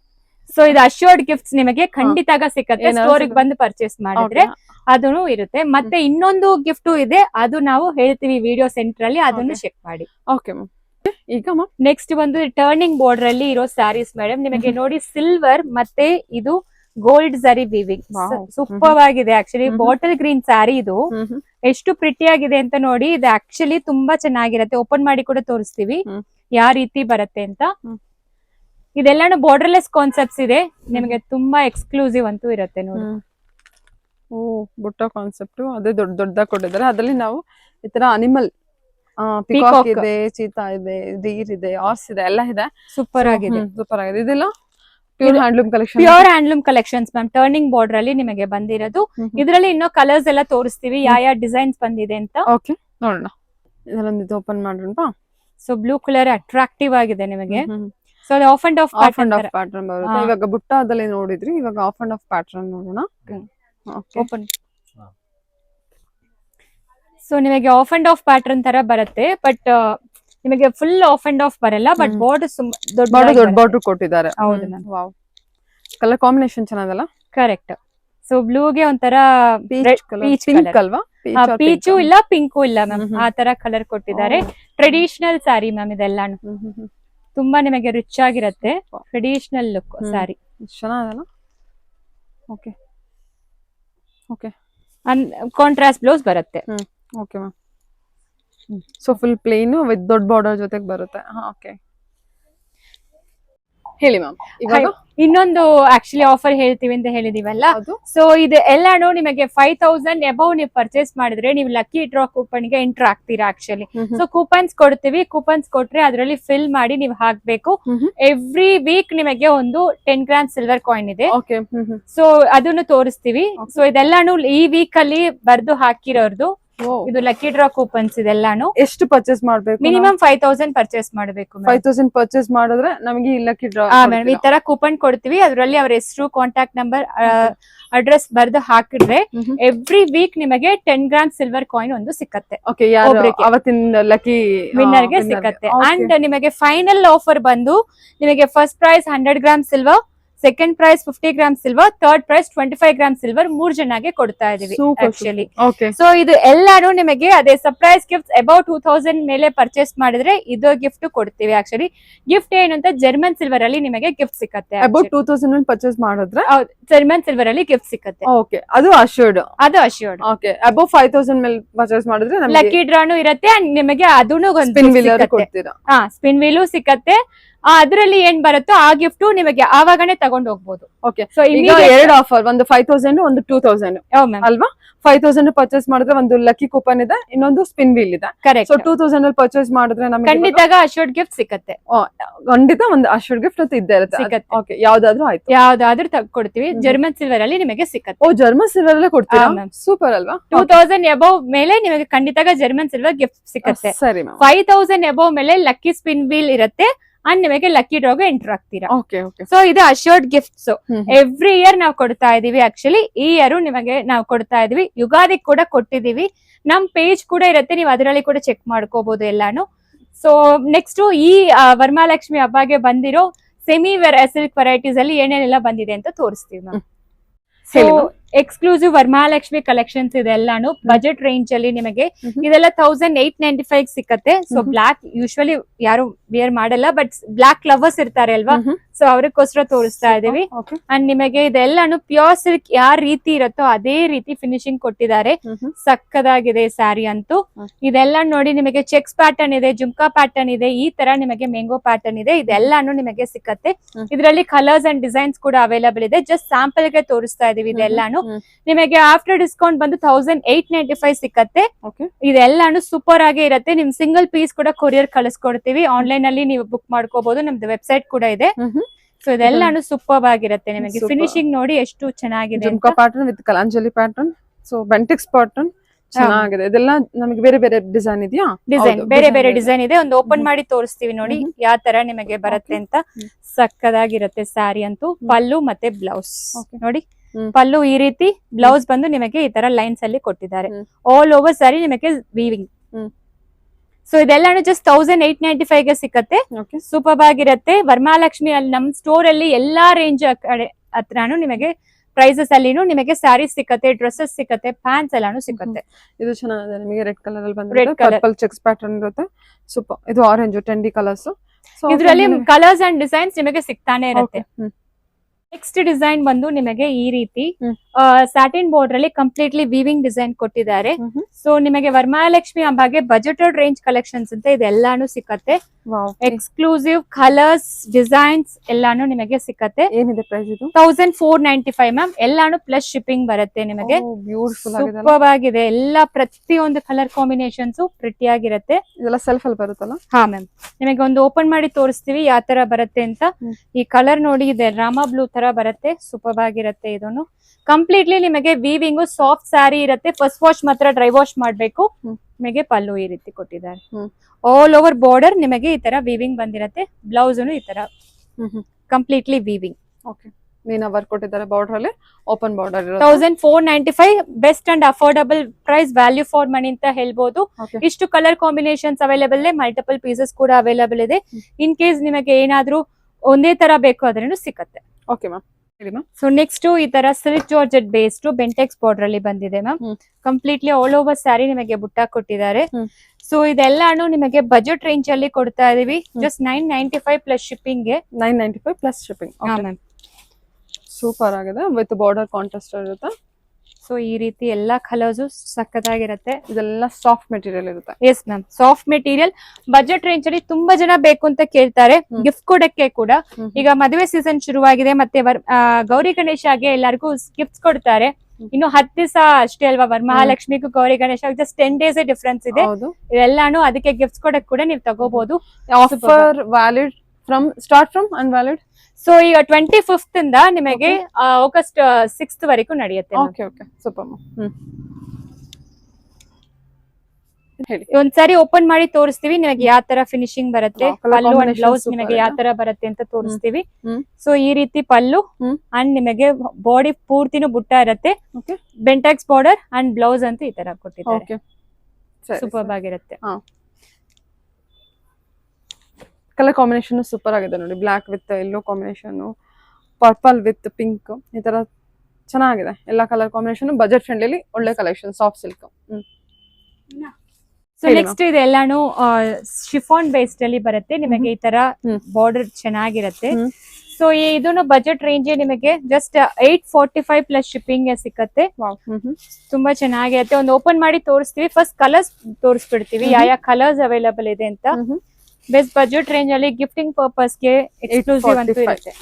ಸೊ ಇದು ಅಶ್ಯೂರ್ಡ್ ಗಿಫ್ಟ್ಸ್ ನಿಮಗೆ ಖಂಡಿತಾಗ ಸಿಕ್ಕತ್ತೆ. ಸ್ಟೋರಿಗೆ? ಬಂದು ಪರ್ಚೇಸ್ ಮಾಡಿದ್ರೆ ಅದನ್ನು ಇರುತ್ತೆ. ಮತ್ತೆ ಇನ್ನೊಂದು ಗಿಫ್ಟ್ ಇದೆ. ಅದು ನಾವು ಹೇಳ್ತೀವಿ ವಿಡಿಯೋ ಸೆಂಟರ್ ಅಲ್ಲಿ ಅದನ್ನು ಚೆಕ್ ಮಾಡಿ. ಓಕೆ ಮ್ಯಾಮ್ ಈಗ ನೆಕ್ಸ್ಟ್ ಒಂದು ಟರ್ನಿಂಗ್ ಬೋರ್ಡರ್ ಅಲ್ಲಿ ಇರೋ ಸ್ಯಾರೀಸ್ ಮೇಡಮ್ ನಿಮಗೆ ನೋಡಿ ಸಿಲ್ವರ್ ಮತ್ತೆ ಇದು ಗೋಲ್ಡ್ ಸರಿ ವಿವಿಂಗ್ ಸೂಪರ್ ಆಗಿದೆ ಆಕ್ಚುಲಿ. ಬಾಟಲ್ ಗ್ರೀನ್ ಸ್ಯಾರಿ ಇದು. ಎಷ್ಟು ಪ್ರಿಟಿ ಆಗಿದೆ ಅಂತ ನೋಡಿ ಇದು ಆಕ್ಚುಲಿ ತುಂಬಾ ಚೆನ್ನಾಗಿರತ್ತೆ. ಓಪನ್ ಮಾಡಿ ಕೂಡ ತೋರಿಸ್ತೀವಿ. ಯಾವ ರೀತಿ ಬರುತ್ತೆ ಅಂತ. ಇದೆಲ್ಲಾನು ಬಾರ್ಡರ್ಲೆಸ್ ಕಾನ್ಸೆಪ್ಟ್ಸ್ ಇದೆ. ನಿಮಗೆ ತುಂಬಾ ಎಕ್ಸ್ಕ್ಲೂಸಿವ್ ಅಂತೂ ಇರುತ್ತೆ ನೋಡಿ. ಓ ಬುಟ್ಟ ಕಾನ್ಸೆಪ್ಟ್ ಅದೇ ದೊಡ್ಡ ದೊಡ್ಡದಾಗಿ ಕೊಟ್ಟಿದ್ದಾರೆ. ಅದರಲ್ಲಿ ನಾವು ಈ ತರ ಅನಿಮಲ್ ಪಿಕಾಕ್ ಇದೆ ಚೀತಾ ಇದೆ ಡೀರ್ ಇದೆ ಆರ್ಸ್ ಇದೆ ಎಲ್ಲ ಇದೆ. ಸೂಪರ್ ಆಗಿದೆ. ಸೂಪರ್ ಆಗಿದೆ. ಇದೆಲ್ಲ pure handloom collection pure handloom collections ma'am turning border ಅಲ್ಲಿ ನಿಮಗೆ ಬಂದಿರೋದು. ಇದರಲ್ಲಿ ಇನ್ನೂ ಕಲರ್ಸ್ ಎಲ್ಲ ತೋರಿಸ್ತೀವಿ. ಯಾವ ಯಾವ ಡಿಸೈನ್ಸ್ ಬಂದಿದೆ ಅಂತ. ಓಕೆ ನೋಡೋಣ. ಇದರೊಂದು ಇದು ಓಪನ್ ಮಾಡೋಣ ಸೊ ಬ್ಲೂ ಕಲರ್ ಅಟ್ರಾಕ್ಟಿವ್ ಆಗಿದೆ ನಿಮಗೆ. ಸೊ ಅದು half and half half and half pattern ಬರುತ್ತೆ. ಇವಾಗ ಬುಟ್ಟಾದಲ್ಲಿ ನೋಡಿದ್ರಿ ಇವಾಗ ಆಫ್ ಅಂಡ್ ಆಫ್ ಪ್ಯಾಟರ್ನ್ ನೋಡೋಣ. ಓಪನ್ ಸೊ ನಿಮಗೆ ಆಫ್ ಅಂಡ್ ಆಫ್ ಪ್ಯಾಟರ್ನ್ ತರ ಬರುತ್ತೆ ಬಟ್ ನಿಮಗೆ ಫುಲ್ ಆಫ್ ಅಂಡ್ ಆಫ್ ಬರಲ್ಲ ಬಟ್. ಬಾರ್ಡರ್ ದೊಡ್ಡ ಬಾರ್ಡರ್ ದೊಡ್ಡ ಬಾರ್ಡರ್ ಕೊಟ್ಟಿದ್ದಾರೆ. ಹೌದು. ವಾವ್ ಕಲರ್ ಕಾಂಬಿನೇಷನ್ ಚೆನ್ನಾಗಲ್ಲ? ಕರೆಕ್ಟ್ ಸೊ ಬ್ಲೂಗೆ ಒಂಥರ ಪೀಚ್ ಕಲರ್ ಅಲ್ವಾ? ಪೀಚು ಇಲ್ಲ ಪಿಂಕು ಇಲ್ಲ ಮ್ಯಾಮ್. ಆ ತರ ಕಲರ್ ಕೊಟ್ಟಿದ್ದಾರೆ. ಟ್ರೆಡಿಷನಲ್ ಸ್ಯಾರಿ ಮ್ಯಾಮ್ ಇದೆಲ್ಲ. ತುಂಬಾ ನಿಮಗೆ ರಿಚ್ ಆಗಿರತ್ತೆ. ಟ್ರೆಡಿಷನಲ್ ಲುಕ್ ಸಾರಿ ಸ್ಯಾರಿ ಚೆನ್ನಾಗಲ್ಲ ಓಕೆ ಓಕೆ ಕಾಂಟ್ರಾಸ್ಟ್ ಬ್ಲೌಸ್ ಬರುತ್ತೆ. Okay ma'am so full plain with ದೊಡ್ಡ ಬಾರ್ಡರ್ ಜೊತೆಗೆ ಬರುತ್ತೆ. ಹಾ ಓಕೆ ಹೇಳಿ ಮ್ಯಾಮ್ ಇವಾಗ? ಇನ್ನೊಂದು ಆಕ್ಚುಲಿ ಆಫರ್ ಹೇಳ್ತೀವಿ ಅಂತ ಹೇಳಿದೀವಲ್ಲ. ಸೊ ಇದು ಎಲ್ಲಾನು ನಿಮಗೆ ಫೈವ್ ತೌಸಂಡ್ ಎಬವ್ ನೀವು ಪರ್ಚೇಸ್ ಮಾಡಿದ್ರೆ ನೀವು ಲಕ್ಕಿ ಡ್ರಾ ಕೂಪನ್ಗೆ ಎಂಟರ್ ಆಗ್ತೀರಾ ಆಕ್ಚುಲಿ ಸೊ ಕೂಪನ್ಸ್ ಕೊಡ್ತೀವಿ. ಕೂಪನ್ಸ್ ಕೊಟ್ರೆ ಅದರಲ್ಲಿ ಫಿಲ್ ಮಾಡಿ ನೀವು ಹಾಕ್ಬೇಕು. ಎವ್ರಿ ವೀಕ್ ನಿಮಗೆ ಒಂದು ಟೆನ್ ಗ್ರಾಮ್ ಸಿಲ್ವರ್ ಕಾಯಿನ್ ಇದೆ. ಸೊ ಅದನ್ನು ತೋರಿಸ್ತೀವಿ. ಸೊ ಇದೆಲ್ಲಾನು ಈ ವೀಕ್ ಅಲ್ಲಿ ಬರ್ದು ಹಾಕಿರೋರ್ದು. ಇದು ಲಕ್ಕಿ ಡ್ರಾ ಕೂಪನ್ಸ್ ಇದೆಲ್ಲಾನು? ಎಷ್ಟು ಪರ್ಚೇಸ್ ಮಾಡ್ಬೇಕು ಮಿನಿಮಮ್ ಫೈವ್ ತೌಸಂಡ್ ಪರ್ಚೇಸ್ ಮಾಡಬೇಕು ಫೈವ್ ತೌಸಂಡ್ ಪರ್ಚೇಸ್ ಮಾಡಿದ್ರೆ ನಮಗೆ ಲಕ್ಕಿ ಡ್ರಾ ಮೇಡಮ್ ಈ ತರ ಕೂಪನ್ ಕೊಡ್ತೀವಿ. ಅದರಲ್ಲಿ ಅವ್ರ ಹೆಸರು ಕಾಂಟ್ಯಾಕ್ಟ್ ನಂಬರ್ ಅಡ್ರೆಸ್ ಬರೆದು ಹಾಕಿದ್ರೆ ಎವ್ರಿ ವೀಕ್ ನಿಮಗೆ ಟೆನ್ ಗ್ರಾಮ್ ಸಿಲ್ವರ್ ಕಾಯಿನ್ ಒಂದು ಸಿಕ್ಕತ್ತೆ. ಅವತ್ತಿನ ಲಕ್ಕಿ ವಿನ್ನರ್ಗೆ ಸಿಕ್ಕತ್ತೆ. ಅಂಡ್ ನಿಮಗೆ ಫೈನಲ್ ಆಫರ್ ಬಂದು ನಿಮಗೆ first prize hundred gram silver second prize fifty gram silver third prize twenty five gram silver ಮೂರ್ ಜನಕ್ಕೆ ಕೊಡ್ತಾ ಇದೀವಿ ಆಕ್ಚುಲಿ ಸೊ ಇದು ಎಲ್ಲಾನು ನಿಮಗೆ ಅದೇ surprise gift about two thousand ಮೇಲೆ ಪರ್ಚೇಸ್ ಮಾಡಿದ್ರೆ ಇದು ಗಿಫ್ಟ್ ಕೊಡ್ತೀವಿ ಆಕ್ಚುಲಿ ಗಿಫ್ಟ್ ಏನು ಅಂತ ಜರ್ಮನ್ ಸಿಲ್ವರ್ ಅಲ್ಲಿ ನಿಮಗೆ ಗಿಫ್ಟ್ ಸಿಕ್ಕತ್ತೆ ಅಬೌಟ್ ಟೂ ತೌಸಂಡ್ ಪರ್ಚೇಸ್ ಮಾಡಿದ್ರೆ? ಜರ್ಮನ್ ಸಿಲ್ವರ್ ಅಲ್ಲಿ ಗಿಫ್ಟ್ ಸಿಕ್ಕತ್ತೆ. ಓಕೆ ಅದು ಅಶ್ಯೂರ್ಡ್ ಅದು assured okay above five thousand ಮೇಲೆ ಪರ್ಚೇಸ್ ಮಾಡಿದ್ರೆ ಲಕ್ಕಿ ಡ್ರಾನು ಇರತ್ತೆ ಅಂಡ್ ನಿಮಗೆ ಅದನ್ನು ಸ್ಪಿನ್ ವೀಲ್ ಒಂದು ಕೊಡ್ತೀರಾ? ಹಾ ಸ್ಪಿನ್ ವೀಲು ಸಿಕ್ಕತ್ತೆ. ಅದ್ರಲ್ಲಿ ಏನ್ ಬರುತ್ತೋ ಆ ಗಿಫ್ಟ್ ನಿಮಗೆ ಆವಾಗನೇ ತಗೊಂಡ್ ಹೋಗ್ಬೋದು ಓಕೆ ಸೊ ಈಗ ಎರಡು ಆಫರ್ ಒಂದು ಫೈವ್ ತೌಸಂಡ್ ಒಂದು ಟೂ ತೌಸಂಡ್ ಮ್ಯಾಮ್ ಅಲ್ವಾ? ಫೈವ್ ತೌಸಂಡ್ ಪರ್ಚೇಸ್ ಮಾಡಿದ್ರೆ ಒಂದು ಲಕ್ಕಿ ಕೂಪನ್ ಇದೆ ಇನ್ನೊಂದು ಸ್ಪಿನ್ ವೀಲ್ ಇದೆ. ಕರೆಕ್ಟ್ ಸೊ ಟೂ ತೌಸಂಡ್ ಅಲ್ಲಿ ಪರ್ಚೇಸ್ ಮಾಡಿದ್ರೆ ನಮಗೆ ಖಂಡಿತ ಅಶೋರ್ಡ್ ಗಿಫ್ಟ್ ಸಿಕ್ಕತ್ತೆ. ಖಂಡಿತ ಒಂದು ಅಶೋರ್ಡ್ ಗಿಫ್ಟ್ ಅಂತ ಇದ್ದೇ ಇರುತ್ತೆ. ಸಿಗತ್ತೆ. ಓಕೆ ಯಾವ್ದಾದ್ರು ಆಯ್ತು. ಯಾವ್ದಾದ್ರು ಹ್ಮ್. ಜರ್ಮನ್ ಸಿಲ್ವರ್ ಅಲ್ಲಿ ನಿಮಗೆ ಸಿಕ್ಕತ್ತೆ. ಓ ಜರ್ಮನ್ ಸಿಲ್ವರ್ ಅಲ್ಲೇ ಕೊಡ್ತೀರಾ? ಸೂಪರ್ ಅಲ್ವಾ? ಟೂ ತೌಸಂಡ್ ಎಬೋವ್ ಮೇಲೆ ನಿಮಗೆ ಖಂಡಿತ ಜರ್ಮನ್ ಸಿಲ್ವರ್ ಗಿಫ್ಟ್ ಸಿಕ್ಕತ್ತೆ. ಸರಿ ಫೈವ್ ತೌಸಂಡ್ ಎಬೋವ್ ಮೇಲೆ ಲಕ್ಕಿ ಸ್ಪಿನ್ ವೀಲ್ ಇರುತ್ತೆ. ಅಂಡ್ ನಿಮಗೆ ಲಕ್ಕಿ ಡ್ರಾಗ್ ಎಂಟರ್ ಆಗ್ತೀರಾ. ಓಕೆ ಓಕೆ ಸೊ ಇದು ಅಶ್ಯೂರ್ಡ್ ಗಿಫ್ಟ್ಸ್ ಎವ್ರಿ ಇಯರ್ ನಾವು ಕೊಡ್ತಾ ಇದೀವಿ ಆಕ್ಚುಲಿ ಈ ಇಯರ್ ನಿಮಗೆ ನಾವು ಕೊಡ್ತಾ ಇದೀವಿ. ಯುಗಾದಿ ಕೂಡ ಕೊಟ್ಟಿದೀವಿ. ನಮ್ ಪೇಜ್ ಕೂಡ ಇರುತ್ತೆ. ನೀವು ಅದರಲ್ಲಿ ಕೂಡ ಚೆಕ್ ಮಾಡ್ಕೋಬಹುದು ಎಲ್ಲಾನು. ಸೊ ನೆಕ್ಸ್ಟ್ ಈ ವರ್ಮಾಲಕ್ಷ್ಮಿ ಹಬ್ಬಗೆ ಬಂದಿರೋ ಸೆಮಿ ಸಿಲ್ಕ್ ವೆರೈಟೀಸ್ ಅಲ್ಲಿ ಏನೇನೆಲ್ಲ ಬಂದಿದೆ ಅಂತ ತೋರಿಸ್ತೀವಿ ಮ್ಯಾಮ್. ಎಕ್ಸ್ಕ್ಲೂಸಿವ್ ವರ್ಮಹಾಲಕ್ಷ್ಮಿ ಕಲೆಕ್ಷನ್ಸ್ ಇದೆಲ್ಲಾನು ಬಜೆಟ್ ರೇಂಜ್ ಅಲ್ಲಿ ನಿಮಗೆ. ಇದೆಲ್ಲ ತೌಸಂಡ್ ಏಟ್ ನೈಂಟಿ ಫೈವ್ ಸಿಕ್ಕತ್ತೆ ಸೊ. ಬ್ಲಾಕ್ ಯೂಶುವಲಿ ಯಾರು ವಿಯರ್ ಮಾಡಲ್ಲ ಬಟ್ ಬ್ಲಾಕ್ ಲವರ್ಸ್ ಇರ್ತಾರೆ ಅಲ್ವಾ? ಸೊ ಅವ್ರಿಗೋಸ್ಕರ ತೋರಿಸ್ತಾ ಇದೀವಿ ಅಂಡ್ ನಿಮಗೆ ಇದೆಲ್ಲಾನು ಪ್ಯೂರ್ ಸಿಲ್ಕ್ ಯಾವ ರೀತಿ ಇರುತ್ತೋ ಅದೇ ರೀತಿ ಫಿನಿಶಿಂಗ್ ಕೊಟ್ಟಿದ್ದಾರೆ. ಸಕ್ಕದಾಗಿದೆ ಸ್ಯಾರಿ ಅಂತೂ. ಇದೆಲ್ಲ ನೋಡಿ ನಿಮಗೆ ಚೆಕ್ಸ್ ಪ್ಯಾಟರ್ನ್ ಇದೆ ಜುಮ್ಕಾ ಪ್ಯಾಟರ್ನ್ ಇದೆ ಈ ತರ ನಿಮಗೆ ಮ್ಯಾಂಗೋ ಪ್ಯಾಟರ್ನ್ ಇದೆ. ಇದೆಲ್ಲಾನು ನಿಮಗೆ ಸಿಕ್ಕತ್ತೆ. ಇದರಲ್ಲಿ ಕಲರ್ಸ್ ಅಂಡ್ ಡಿಸೈನ್ಸ್ ಕೂಡ ಅವೈಲಬಲ್ ಇದೆ. ಜಸ್ಟ್ ಸ್ಯಾಂಪಲ್ಗೆ ತೋರಿಸ್ತಾ ಇದೀವಿ ಇದೆಲ್ಲಾನು. ನಿಮಗೆ ಆಫ್ಟರ್ ಡಿಸ್ಕೌಂಟ್ ಬಂದು ತೌಸಂಡ್ ಏಟ್ ನೈಂಟಿ ಫೈವ್ ಸಿಕ್ಕತ್ತೆ ಇದೆಲ್ಲಾನು ಸೂಪರ್ ಆಗಿ ಇರುತ್ತೆ. ನಿಮ್ ಸಿಂಗಲ್ ಪೀಸ್ ಕೂಡ ಕೊರಿಯರ್ ಕಳಿಸ್ಕೊಡ್ತೀವಿ. ಆನ್ಲೈನ್ ಅಲ್ಲಿ ನೀವು ಬುಕ್ ಮಾಡ್ಕೋಬಹುದು ನಮ್ದು ವೆಬ್ಸೈಟ್ ಕೂಡ ಇದೆ. ಸೊ ಇದೆಲ್ಲಾನು ಸೂಪರ್ ಆಗಿರುತ್ತೆ ನಿಮಗೆ. ಫಿನಿಶಿಂಗ್ ನೋಡಿ ಎಷ್ಟು ಚೆನ್ನಾಗಿದೆ pattern with Kalanjali pattern so Bentex pattern ಚೆನ್ನಾಗಿದೆ. ಇದೆಲ್ಲ ನಮಗೆ ಬೇರೆ ಬೇರೆ ಡಿಸೈನ್ ಇದೆಯಾ? ಡಿಸೈನ್ ಬೇರೆ ಬೇರೆ ಡಿಸೈನ್ ಇದೆ. ಒಂದು ಓಪನ್ ಮಾಡಿ ತೋರಿಸ್ತೀವಿ ನೋಡಿ. ಯಾವ ತರ ನಿಮಗೆ ಬರುತ್ತೆ ಅಂತ. ಸಕ್ಕದಾಗಿರತ್ತೆ ಸ್ಯಾರಿ ಅಂತೂ. ಪಲ್ಲು ಮತ್ತೆ ಬ್ಲೌಸ್. ನೋಡಿ. ಪಲ್ಲು ಈ ರೀತಿ ಬ್ಲೌಸ್ ಬಂದು ನಿಮಗೆ ಈ ತರ ಲೈನ್ಸ್ ಅಲ್ಲಿ ಕೊಟ್ಟಿದ್ದಾರೆ. ಆಲ್ ಓವರ್ ಸಾರಿ ನಿಮಗೆ ವೀವಿಂಗ್ ಸೊ ಇದೆಲ್ಲಾನು ಜಸ್ಟ್ ತೌಸಂಡ್ ಏಟ್ ನೈಂಟಿ ಫೈವ್ಗೆ ಸಿಕ್ಕತ್ತೆ. ಸೂಪರ್ ಆಗಿರತ್ತೆ. ವರ್ಮಾಲಕ್ಷ್ಮಿ ಅಲ್ಲಿ ನಮ್ ಸ್ಟೋರ್ ಅಲ್ಲಿ ಎಲ್ಲಾ ರೇಂಜ್ ಕಡೆ ಹತ್ರನು ನಿಮಗೆ ಪ್ರೈಸಸ್ ಅಲ್ಲಿನೂ ನಿಮಗೆ ಸ್ಯಾರೀಸ್ ಸಿಕ್ಕತ್ತೆ ಡ್ರೆಸ್ಸಸ್ ಸಿಕ್ಕತ್ತೆ ಪ್ಯಾಂಟ್ಸ್ ಎಲ್ಲಾನು ಸಿಕ್ಕತ್ತೆ. ಇದು ಚೆನ್ನಾಗಿದೆ. ನಿಮಗೆ ರೆಡ್ ಕಲರ್ ಅಲ್ಲಿ ಬಂದ್ರೆ ಪರ್ಪಲ್ ಚೆಕ್ಸ್ ಪ್ಯಾಟರ್ನ್ ಇರುತ್ತೆ. ಸೂಪರ್ ಇದು ಆರೆಂಜ್ ಟೆಂಡಿ ಕಲರ್ಸ್ ಇದ್ರಲ್ಲಿ ಕಲರ್ಸ್ ಅಂಡ್ ಡಿಸೈನ್ಸ್ ನಿಮಗೆ ಸಿಗ್ತಾನೆ ಇರುತ್ತೆ. ನೆಕ್ಸ್ಟ್ ಡಿಸೈನ್ ಬಂದು ನಿಮಗೆ ಈ ರೀತಿ. ಸ್ಯಾಟಿನ್ ಬೋರ್ಡ್ ಅಲ್ಲಿ ಕಂಪ್ಲೀಟ್ಲಿ ವೀವಿಂಗ್ ಡಿಸೈನ್ ಕೊಟ್ಟಿದ್ದಾರೆ. ಸೊ ನಿಮಗೆ ವರಮಹಾಲಕ್ಷ್ಮಿ ಅಂಬಾಗೆ ಬಜೆಟೆಡ್ ರೇಂಜ್ ಕಲೆಕ್ಷನ್ಸ್ ಅಂತ ಇದೆಲ್ಲಾನು ಸಿಕ್ಕತ್ತೆ. ಎಕ್ಸ್ಕ್ಲೂಸಿವ್ ಕಲರ್ಸ್ ಡಿಸೈನ್ಸ್ ಎಲ್ಲಾನು ನಿಮಗೆ ಸಿಕ್ಕತ್ತೆ. ಏನಿದೆ ಪ್ರೈಸ್ ಇದು? Thousand four ninety five ma'am ಎಲ್ಲಾನು ಪ್ಲಸ್ ಶಿಪ್ಪಿಂಗ್ ಬರುತ್ತೆ ನಿಮಗೆ. ಬ್ಯೂಟಿಫುಲ್ ಆಗಿದೆ ಸೂಪರ್ ಆಗಿದೆ ಎಲ್ಲಾ ಪ್ರತಿಯೊಂದು ಕಲರ್ ಕಾಂಬಿನೇಷನ್ಸ್ ಪ್ರಿಟಿ ಆಗಿರುತ್ತೆ ಇದೆಲ್ಲ ಸೆಲ್ಫ್ ಅಲ್ಲಿ ಬರುತ್ತಲ್ಲ? ಹಾ ಮ್ಯಾಮ್ ನಿಮಗೆ ಒಂದು ಓಪನ್ ಮಾಡಿ ತೋರಿಸ್ತೀವಿ ಯಾವ ತರ ಬರುತ್ತೆ ಅಂತ. ಈ ಕಲರ್ ನೋಡಿ ಇದೆ ರಾಮ ಬ್ಲೂ ತರ ಬರುತ್ತೆ. ಸೂಪರ್ ಆಗಿರುತ್ತೆ ಇದನ್ನು ಕಂಪ್ಲೀಟ್ಲಿ ನಿಮಗೆ ವೀವಿಂಗು ಸಾಫ್ಟ್ ಸ್ಯಾರಿ ಇರುತ್ತೆ. ಫಸ್ಟ್ ವಾಶ್ ಮಾತ್ರ ಡ್ರೈ ವಾಶ್ ಮಾಡ್ಬೇಕು. ನಿಮಗೆ ಪಲ್ಲು ಈ ರೀತಿ ಕೊಟ್ಟಿದ್ದಾರೆ. ಆಲ್ ಓವರ್ ಬಾರ್ಡರ್ ನಿಮಗೆ ಈ ತರ ವೀವಿಂಗ್ ಬಂದಿರತ್ತೆ ಬ್ಲೌಸ್ ಈ ತರ completely weaving okay meena work ಕೊಟ್ಟಿದ್ದಾರೆ ಬಾರ್ಡರ್ ಅಲ್ಲಿ open border thousand four ninety five best and affordable price value for money ಅಂತ ಹೇಳ್ಬೋದು. ಇಷ್ಟು ಕಲರ್ ಕಾಂಬಿನೇಷನ್ಸ್ ಅವೈಲೇಬಲ್ ಇದೆ ಮಲ್ಟಿಪಲ್ ಪೀಸಸ್ ಕೂಡ ಅವೈಲೇಬಲ್ ಇದೆ. ಇನ್ ಕೇಸ್ ನಿಮಗೆ ಏನಾದ್ರೂ ಒಂದೇ ತರ ಬೇಕು ಆದ್ರೂ ಸಿಕ್ಕತ್ತೆ. ಓಕೆ ಮ್ಯಾಮ್ ಸೊ ನೆಕ್ಸ್ಟ್ ಈ ತರ silk georgette based Bentex border ಅಲ್ಲಿ ಬಂದಿದೆ ma'am completely all over sari ನಿಮಗೆ ಬುಟ್ಟ ಕೊಟ್ಟಿದ್ದಾರೆ. ಸೊ ಇದೆಲ್ಲಾನು ನಿಮಗೆ ಬಜೆಟ್ ರೇಂಜ್ ಅಲ್ಲಿ ಕೊಡ್ತಾ ಇದೀವಿ. Just nine ninety five plus ಶಿಪ್ಪಿಂಗ್ಗೆ. Nine ninety five plus shipping super ಆಗಿದೆ. ವಿತ್ ಬಾರ್ಡರ್ ಕಾಂಟ್ರಾಸ್ಟ್ ಇರುತ್ತೆ. ಸೊ ಈ ರೀತಿ ಎಲ್ಲಾ ಕಲರ್ಸ್ ಸಕ್ಕತ್ತಾಗಿರತ್ತೆ. ಇದೆಲ್ಲ ಸಾಫ್ಟ್ ಮೆಟೀರಿಯಲ್ ಇರುತ್ತೆ. Yes ma'am soft material budget range ಅಲ್ಲಿ ತುಂಬಾ ಜನ ಬೇಕು ಅಂತ ಕೇಳ್ತಾರೆ. ಗಿಫ್ಟ್ ಕೊಡಕ್ಕೆ ಕೂಡ. ಈಗ ಮದುವೆ ಸೀಸನ್ ಶುರುವಾಗಿದೆ ಮತ್ತೆ ಗೌರಿ ಗಣೇಶ ಗಣೇಶಗೆ ಎಲ್ಲರಿಗೂ ಗಿಫ್ಟ್ಸ್ ಕೊಡ್ತಾರೆ. ಇನ್ನು ಹತ್ತು ದಿವಸ ಅಷ್ಟೇ ಅಲ್ವಾ ವರಮಹಾಲಕ್ಷ್ಮಿಗೂ Gauri Ganesha just ten days difference ಇದೆ. ಇದೆಲ್ಲಾನು ಅದಕ್ಕೆ ಗಿಫ್ಟ್ಸ್ ಕೊಡಕ್ ಕೂಡ ನೀವು ತಗೋಬಹುದು offer valid from start from invalid so ಈಗ ಟ್ವೆಂಟಿ ಫಿಫ್ತ್ ಇಂದ ನಿಮಗೆ ಆಗಸ್ಟ್ ಸಿಕ್ಸ್ತ್ ವರೆಗೂ ನಡೆಯುತ್ತೆ ಒಂದ್ಸರಿ ಓಕೆ ಓಕೆ ಸೂಪರ್ ಹ್ಮ್. ಹೇಳಿ. ಒಂದ್ಸರಿ ಓಪನ್ ಮಾಡಿ ತೋರಿಸ್ತೀವಿ ನಿಮಗೆ ಯಾವ ತರ ಫಿನಿಶಿಂಗ್ ಬರುತ್ತೆ ಪಲ್ಲು ಅಂಡ್ ಬ್ಲೌಸ್ ನಿಮಗೆ. ಯಾವ ತರ ಬರುತ್ತೆ ಅಂತ ತೋರಿಸ್ತೀವಿ. ಸೊ ಈ ರೀತಿ ಪಲ್ಲು ಅಂಡ್ ನಿಮಗೆ ಬಾಡಿ ಪೂರ್ತಿನೂ ಬುಟ್ಟ ಇರುತ್ತೆ. ಬೆಂಟಾಕ್ಸ್ ಬಾರ್ಡರ್ ಅಂಡ್ ಬ್ಲೌಸ್ ಅಂತ ಈ ತರ ಕೊಟ್ಟಿದ್ದಾರೆ. ಸೂಪರ್ ಆಗಿರುತ್ತೆ. ಕಲರ್ ಕಾಂಬಿನೇಷನ್ ಸೂಪರ್ ಆಗಿದೆ ನೋಡಿ. Black with yellow combination purple with pink ಈ ತರ ಚೆನ್ನಾಗಿದೆ. ಎಲ್ಲ ಕಲರ್ ಕಾಂಬಿನೇಷನ್ ಬಜೆಟ್ ಫ್ರೆಂಡ್ಲಿ ಒಳ್ಳೆ collection soft silk so next ಇದೆಲ್ಲಾನು chiffon based ಅಲ್ಲಿ ಬರುತ್ತೆ. ನಿಮಗೆ ಈ ತರ. ಬಾರ್ಡರ್ ಚೆನ್ನಾಗಿರುತ್ತೆ. ಸೊ ಇದನ್ನು ಬಜೆಟ್ ರೇಂಜ್ ನಿಮಗೆ just eight forty five plus shipping ಸಿಕ್ಕತ್ತೆ. ತುಂಬಾ ಚೆನ್ನಾಗಿರುತ್ತೆ. ಒಂದು ಓಪನ್ ಮಾಡಿ ತೋರಿಸ್ತೀವಿ. ಫಸ್ಟ್ ಕಲರ್ಸ್ ತೋರಿಸ್ಬಿಡ್ತೀವಿ. ಯಾವ ಯಾವ ಕಲರ್ಸ್ ಅವೈಲೇಬಲ್ ಇದೆ ಅಂತ. ಬೆಸ್ಟ್ ಬಜೆಟ್ ರೇಂಜ್ ಅಲ್ಲಿ ಗಿಫ್ಟಿಂಗ್ ಪರ್ಪಸ್ಗೆ ಎಕ್ಸ್ಕ್ಲೂಸಿವ್ ಅಂತ ಇರುತ್ತೆ.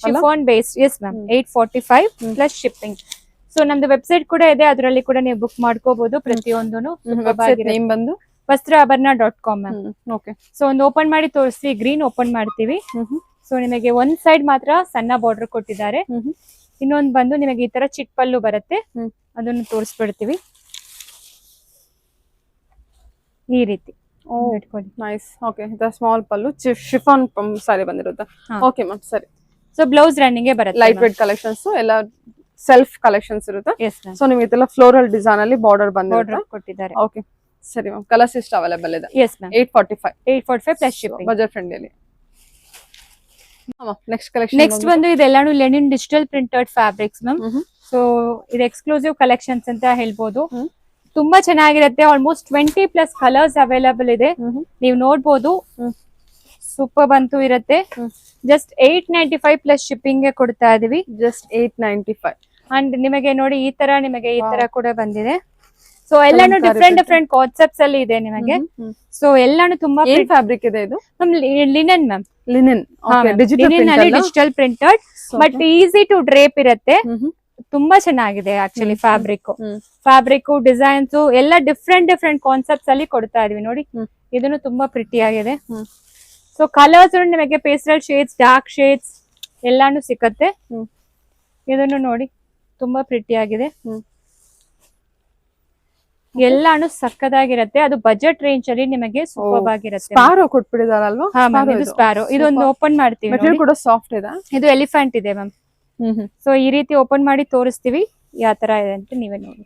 Chiffon based yes ma'am. Eight forty five plus shipping so ನಮ್ದು ವೆಬ್ಸೈಟ್ ಕೂಡ ಇದೆ ಅದರಲ್ಲಿ ಕೂಡ ನೀವು ಬುಕ್ ಮಾಡ್ಕೋಬಹುದು ಪ್ರತಿಯೊಂದು ವೆಬ್ಸೈಟ್ ನೇಮ್ ಬಂದು? Vastrabharana dot com ma'am okay so ಒಂದು ಓಪನ್ ಮಾಡಿ ತೋರಿಸಿ ಗ್ರೀನ್ ಓಪನ್ ಮಾಡ್ತೀವಿ. ಸೊ ನಿಮಗೆ ಒಂದ್ ಸೈಡ್ ಮಾತ್ರ ಸಣ್ಣ ಬಾರ್ಡರ್ ಕೊಟ್ಟಿದ್ದಾರೆ. ಇನ್ನೊಂದು ಬಂದು ನಿಮಗೆ ಈ ತರ ಚಿಟ್ ಪಲ್ಲು ಬರುತ್ತೆ. ಅದನ್ನು ತೋರಿಸ್ಬಿಡ್ತೀವಿ. ಈ ರೀತಿ. ಇಟ್ಕೊಳ್ಳಿ. ನೈಸ್ ಓಕೆ ಇದು ಸ್ಮಾಲ್ ಪಲ್ಲು ಶಿಫಾನ್ ಸಾರಿ ಬಂದಿರುತ್ತೆ. ಓಕೆ ಮ್ಯಾಮ್ ಸರಿ. ಸೊ ಬ್ಲೌಸ್ ರನ್ನಿಂಗ್ ಬರುತ್ತೆ ಲೈಟ್ ವೇಟ್ ಕಲೆಕ್ಷನ್ಸ್ ಎಲ್ಲ ಸೆಲ್ಫ್ ಕಲೆಕ್ಷನ್ಸ್ ಇರುತ್ತೆ. ಎಸ್ ಸೊ ನಿಮ್ಗೆ ಇದೆಲ್ಲ ಫ್ಲೋರಲ್ ಡಿಸೈನ್ ಅಲ್ಲಿ ಬಾರ್ಡರ್ ಬಂದಿರುತ್ತೆ. ಕೊಟ್ಟಿದ್ದಾರೆ. ಓಕೆ ಸರಿ ಮ್ಯಾಮ್ ಕಲರ್ಸ್ ಇಷ್ಟ ಅವೈಲೇಬಲ್ ಇದೆ. Yes ma'am eight forty five eight forty five plus shipping budget friendly next collection next ಬಂದು ಇದೆಲ್ಲಾನು linen digital printed fabrics ma'am so ಇದು ಎಕ್ಸ್ಕ್ಲೂಸಿವ್ ಕಲೆಕ್ಷನ್ಸ್ ಅಂತ ಹೇಳ್ಬೋದು. ತುಂಬಾ ಚೆನ್ನಾಗಿರುತ್ತೆ. Almost twenty plus colours available ಇದೆ. ನೀವು ನೋಡ್ಬೋದು. ಸೂಪರ್ ಬಂತು ಇರುತ್ತೆ. Just eight ninety five plus shipping ಕೊಡ್ತಾ ಇದೀವಿ. Just eight ninety five and ನಿಮಗೆ ನೋಡಿ ಈ ತರ ನಿಮಗೆ ಈ ತರ ಕೂಡ ಬಂದಿದೆ. ಸೊ ಎಲ್ಲಾನು ಡಿಫ್ರೆಂಟ್ ಡಿಫ್ರೆಂಟ್ ಕಾನ್ಸೆಪ್ಟ್ಸ್ ಅಲ್ಲಿ ಇದೆ ನಿಮಗೆ. ಸೊ ಎಲ್ಲಾನು ತುಂಬಾ ಫ್ಯಾಬ್ರಿಕ್ ಇದೆ ಇದು? Linen ma'am linen digital linen ಅಲ್ಲಿ digital printed but easy to drape ಇರುತ್ತೆ. ತುಂಬಾ ಚೆನ್ನಾಗಿದೆ ಆಕ್ಚುಲಿ ಫ್ಯಾಬ್ರಿಕ್ ಫ್ಯಾಬ್ರಿಕ್ ಡಿಸೈನ್ಸ್ ಎಲ್ಲ ಡಿಫ್ರೆಂಟ್ ಡಿಫ್ರೆಂಟ್ ಕಾನ್ಸೆಪ್ಟ್ಸ್ ಅಲ್ಲಿ ಕೊಡ್ತಾ ಇದೀವಿ ನೋಡಿ. ಇದನ್ನು ತುಂಬಾ ಪ್ರಿಟಿ ಆಗಿದೆ. ಸೊ ಕಲರ್ಸ್ ನಿಮಗೆ ಪೇಸ್ಟಲ್ ಶೇಡ್ಸ್ ಡಾರ್ಕ್ ಶೇಡ್ಸ್ ಎಲ್ಲಾನು ಸಿಕ್ಕತ್ತೆ ಇದನ್ನು ನೋಡಿ ತುಂಬಾ ಪ್ರಿಟಿ ಆಗಿದೆ. ಎಲ್ಲಾನು ಸಕ್ಕದಾಗಿರತ್ತೆ. ಅದು ಬಜೆಟ್ ರೇಂಜ್ ಅಲ್ಲಿ ನಿಮಗೆ ಸೂಪರ್ ಆಗಿರುತ್ತೆ. ಸ್ಪಾರೋ ಕೊಟ್ಬಿಟ್ಟಿದಾರಲ್ವಾ? ಸ್ಪಾರೋ ಇದೊಂದು ಓಪನ್ ಮಾಡ್ತೀವಿ ಸಾಫ್ಟ್ ಇದೆ. ಇದು ಎಲಿಫೆಂಟ್ ಇದೆ ಮ್ಯಾಮ್ ಸೊ ಈ ರೀತಿ ಓಪನ್ ಮಾಡಿ ತೋರಿಸ್ತೀವಿ. ಯಾವ ತರ ಇದೆ ಅಂತ ನೀವೇ ನೋಡಿ.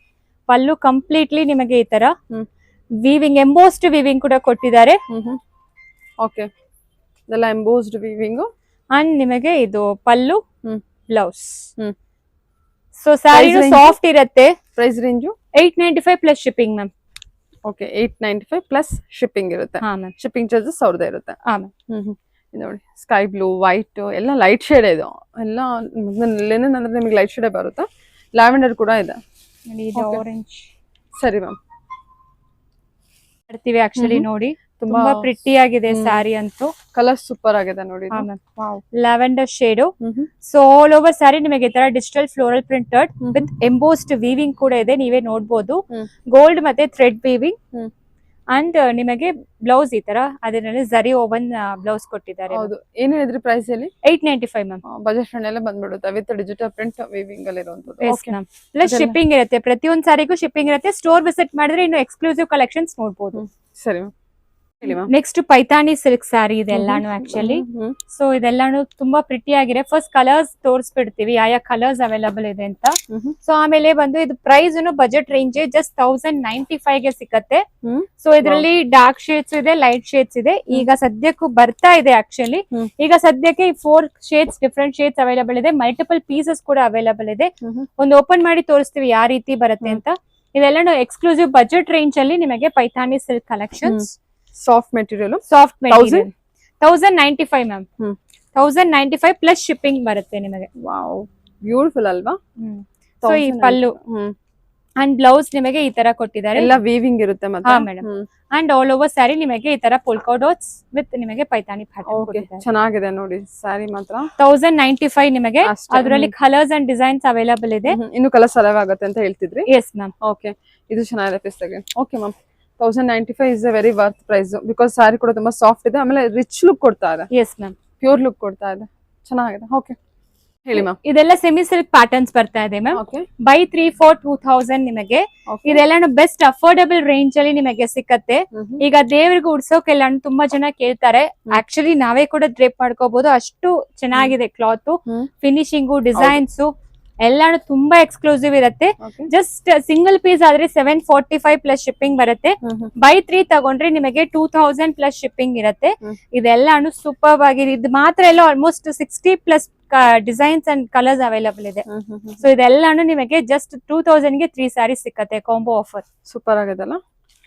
ಪಲ್ಲು ಕಂಪ್ಲೀಟ್ಲಿ ನಿಮಗೆ ಈ ತರ ಹ್ಮ್. ವೀವಿಂಗ್ ಎಂಬೋಸ್ಡ್ ವೀವಿಂಗ್ ಕೂಡ ಕೊಟ್ಟಿದ್ದಾರೆ. Hmm hmm. ಓಕೆ ಇದೆಲ್ಲ ಎಂಬೋಸ್ಡ್ ವೀವಿಂಗು ಅಂಡ್ ನಿಮಗೆ ಇದು pallu hmm. Blouse hmm. So sari? Soft ಇರುತ್ತೆ. Price range eight ninety five plus shipping ma'am okay eight ninety five plus shipping ಇರುತ್ತೆ. ಹಾ ಮ್ಯಾಮ್ ಶಿಪ್ಪಿಂಗ್ ಚಾರ್ಜಸ್ ಅವ್ರದ್ದೇ ಇರುತ್ತೆ. ಹಾ ಮ್ಯಾಮ್ ಹ್ಮ್ hmm. ಇದು ನೋಡಿ ಸ್ಕೈ ಬ್ಲೂ ವೈಟ್ ಎಲ್ಲ ಲೈಟ್ ಶೇಡ್ ಇದು. ಎಲ್ಲ ಲೆನನ್ ಅಂದ್ರೆ ನಿಮಗೆ ಲೈಟ್ ಶೇಡೇ ಬರುತ್ತೆ? ಲ್ಯಾವೆಂಡರ್ ಕೂಡ ಇದೆ. ಆರೆಂಜ್ ಸರಿ ಮ್ಯಾಮ್ ಮಾಡ್ತೀವಿ ಆಕ್ಚುಲಿ ನೋಡಿ. ತುಂಬಾ ಪ್ರಿಟಿ ಆಗಿದೆ. ಸ್ಯಾರಿ ಅಂತೂ. ಕಲರ್ ಸೂಪರ್ ಆಗಿದೆ ನೋಡಿ lavender shade so all over sari ನಿಮಗೆ ಈ ತರ digital floral printed with embossed weaving ಕೂಡ ಇದೆ ನೀವೇ ನೋಡ್ಬೋದು. ಗೋಲ್ಡ್ ಮತ್ತೆ ಥ್ರೆಡ್ ವೀವಿಂಗ್. ಅಂಡ್ ನಿಮಗೆ ಬ್ಲೌಸ್ ಈ ತರ ಅದರಲ್ಲಿ ಜರಿ ಓವನ್ ಬ್ಲೌಸ್ ಕೊಟ್ಟಿದ್ದಾರೆ. ಹೌದು. ಏನ್ ಹೇಳಿದ್ರಿ ಪ್ರೈಸ್ ಅಲ್ಲಿ? Eight ninety five ma'am budget friend ಎಲ್ಲ ಬಂದ್ಬಿಡುತ್ತೆ. ವಿತ್ ಡಿಜಿಟಲ್ ಪ್ರಿಂಟ್ ವೇವಿಂಗ್ ಅಲ್ಲಿ ಇರುವಂತದ್ದು. ಪ್ಲಸ್ ಶಿಪ್ಪಿಂಗ್ ಇರುತ್ತೆ. ಪ್ರತಿಯೊಂದ್ ಸಾರಿಗೂ ಶಿಪ್ಪಿಂಗ್ ಇರುತ್ತೆ. ಸ್ಟೋರ್ ವಿಸಿಟ್ ಮಾಡಿದ್ರೆ ಇನ್ನು ಎಕ್ಸ್ಕ್ಲೂಸಿವ್ ಕಲೆಕ್ಷನ್ಸ್ ನೋಡಬಹುದು ಸರಿ ma'am next Paithani silk sari ಇದೆಲ್ಲಾನು actually so ಇದೆಲ್ಲಾನು ತುಂಬಾ ಪ್ರಿಟಿ ಆಗಿದೆ. ಫಸ್ಟ್ ಕಲರ್ಸ್ ತೋರಿಸ್ಬಿಡ್ತೀವಿ ಯಾವ ಯಾವ ಕಲರ್ಸ್ ಅವೈಲಬಲ್ ಇದೆ ಅಂತ. ಸೊ ಆಮೇಲೆ ಬಂದು ಇದು price budget range just thousand ninety ಫೈವ್ಗೆ ಸಿಕ್ಕತ್ತೆ. ಸೊ ಇದರಲ್ಲಿ ಡಾರ್ಕ್ ಶೇಡ್ಸ್ ಇದೆ ಲೈಟ್ ಶೇಡ್ಸ್ ಇದೆ. ಈಗ ಸದ್ಯಕ್ಕೂ ಬರ್ತಾ ಇದೆ ಆಕ್ಚುಲಿ ಈಗ ಸದ್ಯಕ್ಕೆ four shades different shades available ಇದೆ. ಮಲ್ಟಿಪಲ್ ಪೀಸಸ್ ಕೂಡ ಅವೈಲಬಲ್ ಇದೆ. ಒಂದು ಓಪನ್ ಮಾಡಿ ತೋರಿಸ್ತೀವಿ ಯಾವ ರೀತಿ ಬರುತ್ತೆ ಅಂತ. ಇದೆಲ್ಲ ಎಕ್ಸ್ಕ್ಲೂಸಿವ್ ಬಜೆಟ್ ರೇಂಜ್ ಅಲ್ಲಿ ನಿಮಗೆ Paithani silk collections soft material soft material thousand ninety five ma'am. Thousand ninety five plus shipping ಬರುತ್ತೆ ನಿಮಗೆ. ವಾವ್ ಬ್ಯೂಟಿಫುಲ್ ಅಲ್ವಾ? ಸೊ ಈ 1090. ಪಲ್ಲು. ಅಂಡ್ ಬ್ಲೌಸ್ ನಿಮಗೆ ಈ ತರ ಕೊಟ್ಟಿದ್ದಾರೆ. ಎಲ್ಲ ವೀವಿಂಗ್ ಇರುತ್ತೆ ಮತ್ತೆ madam. And all over sari ನಿಮಗೆ ಈ ತರ ಪೋಲ್ಕೋ ಡೋಟ್ಸ್ ವಿತ್ ನಿಮಗೆ ಪೈತಾನಿ ಪ್ಯಾಟರ್ನ್ ಚೆನ್ನಾಗಿದೆ ನೋಡಿ ಸ್ಯಾರಿ ಮಾತ್ರ. ತೌಸಂಡ್ ನೈಂಟಿ ಫೈವ್ ನಿಮಗೆ. ಅದರಲ್ಲಿ ಕಲರ್ಸ್ ಅಂಡ್ ಡಿಸೈನ್ಸ್ ಅವೈಲಬಲ್ ಇದೆ. ಇನ್ನು ಕಲರ್ಸ್ ಅಲವ್ ಆಗುತ್ತೆ ಅಂತ ಹೇಳ್ತಿದ್ರಿ? ಎಸ್ ಮ್ಯಾಮ್ ಓಕೆ ಇದು ಚೆನ್ನಾಗಿದೆ piece okay ma'am thousand ninety five is a very worth price because sari ಕೂಡ ತುಂಬಾ ಸಾಫ್ಟ್ ಇದೆ. ಆಮೇಲೆ ರಿಚ್ ಲುಕ್ ಕೊಡ್ತಾ ಇದೆ. ಎಸ್ ಮ್ಯಾಮ್ ಪ್ಯೂರ್ ಲುಕ್ ಕೊಡ್ತಾ ಇದೆ. ಚೆನ್ನಾಗಿದೆ. ಓಕೆ ಹೇಳಿ ಮ್ಯಾಮ್ ಇದೆಲ್ಲ ಸೆಮಿ ಸಿಲ್ಕ್ ಪ್ಯಾಟರ್ನ್ಸ್ ಬರ್ತಾ ಇದೆ ma'am buy three for two thousand ನಿಮಗೆ. ಇದೆಲ್ಲ ಬೆಸ್ಟ್ ಅಫೋರ್ಡಬಲ್ ರೇಂಜ್ ಅಲ್ಲಿ ನಿಮಗೆ ಸಿಕ್ಕತ್ತೆ. ಈಗ ದೇವರಿಗೆ ಉಡ್ಸೋಕೆಲ್ಲ ತುಂಬಾ ಜನ ಕೇಳ್ತಾರೆ. ಆಕ್ಚುಲಿ ನಾವೇ ಕೂಡ ಡ್ರೇಪ್ ಮಾಡ್ಕೋಬಹುದು ಅಷ್ಟು ಚೆನ್ನಾಗಿದೆ ಕ್ಲಾತ್. ಫಿನಿಶಿಂಗು ಡಿಸೈನ್ಸ್ ಎಲ್ಲಾನು ತುಂಬಾ ಎಕ್ಸ್ಕ್ಲೂಸಿವ್ ಇರುತ್ತೆ. ಜಸ್ಟ್ ಸಿಂಗಲ್ ಪೀಸ್ ಆದ್ರೆ seven forty five plus shipping ಬರುತ್ತೆ ಬೈ ತ್ರೀ ತಗೊಂಡ್ರೆ ನಿಮಗೆ ಟೂ ತೌಸಂಡ್ ಪ್ಲಸ್ ಶಿಪ್ಪಿಂಗ್ ಇರುತ್ತೆ. ಇದೆಲ್ಲಾನು ಸೂಪರ್ ಆಗಿದೆ. ಇದು ಮಾತ್ರ ಎಲ್ಲ almost sixty plus designs and colours available ಇದೆ. ಸೊ ಇದೆಲ್ಲಾನು ನಿಮಗೆ ಜಸ್ಟ್ ಟೂ ತೌಸಂಡ್ಗೆ ತ್ರೀ ಸಾರಿ ಸಿಕ್ಕತ್ತೆ ಕಾಂಬೋ ಆಫರ್ ಸೂಪರ್ ಆಗಿದೆ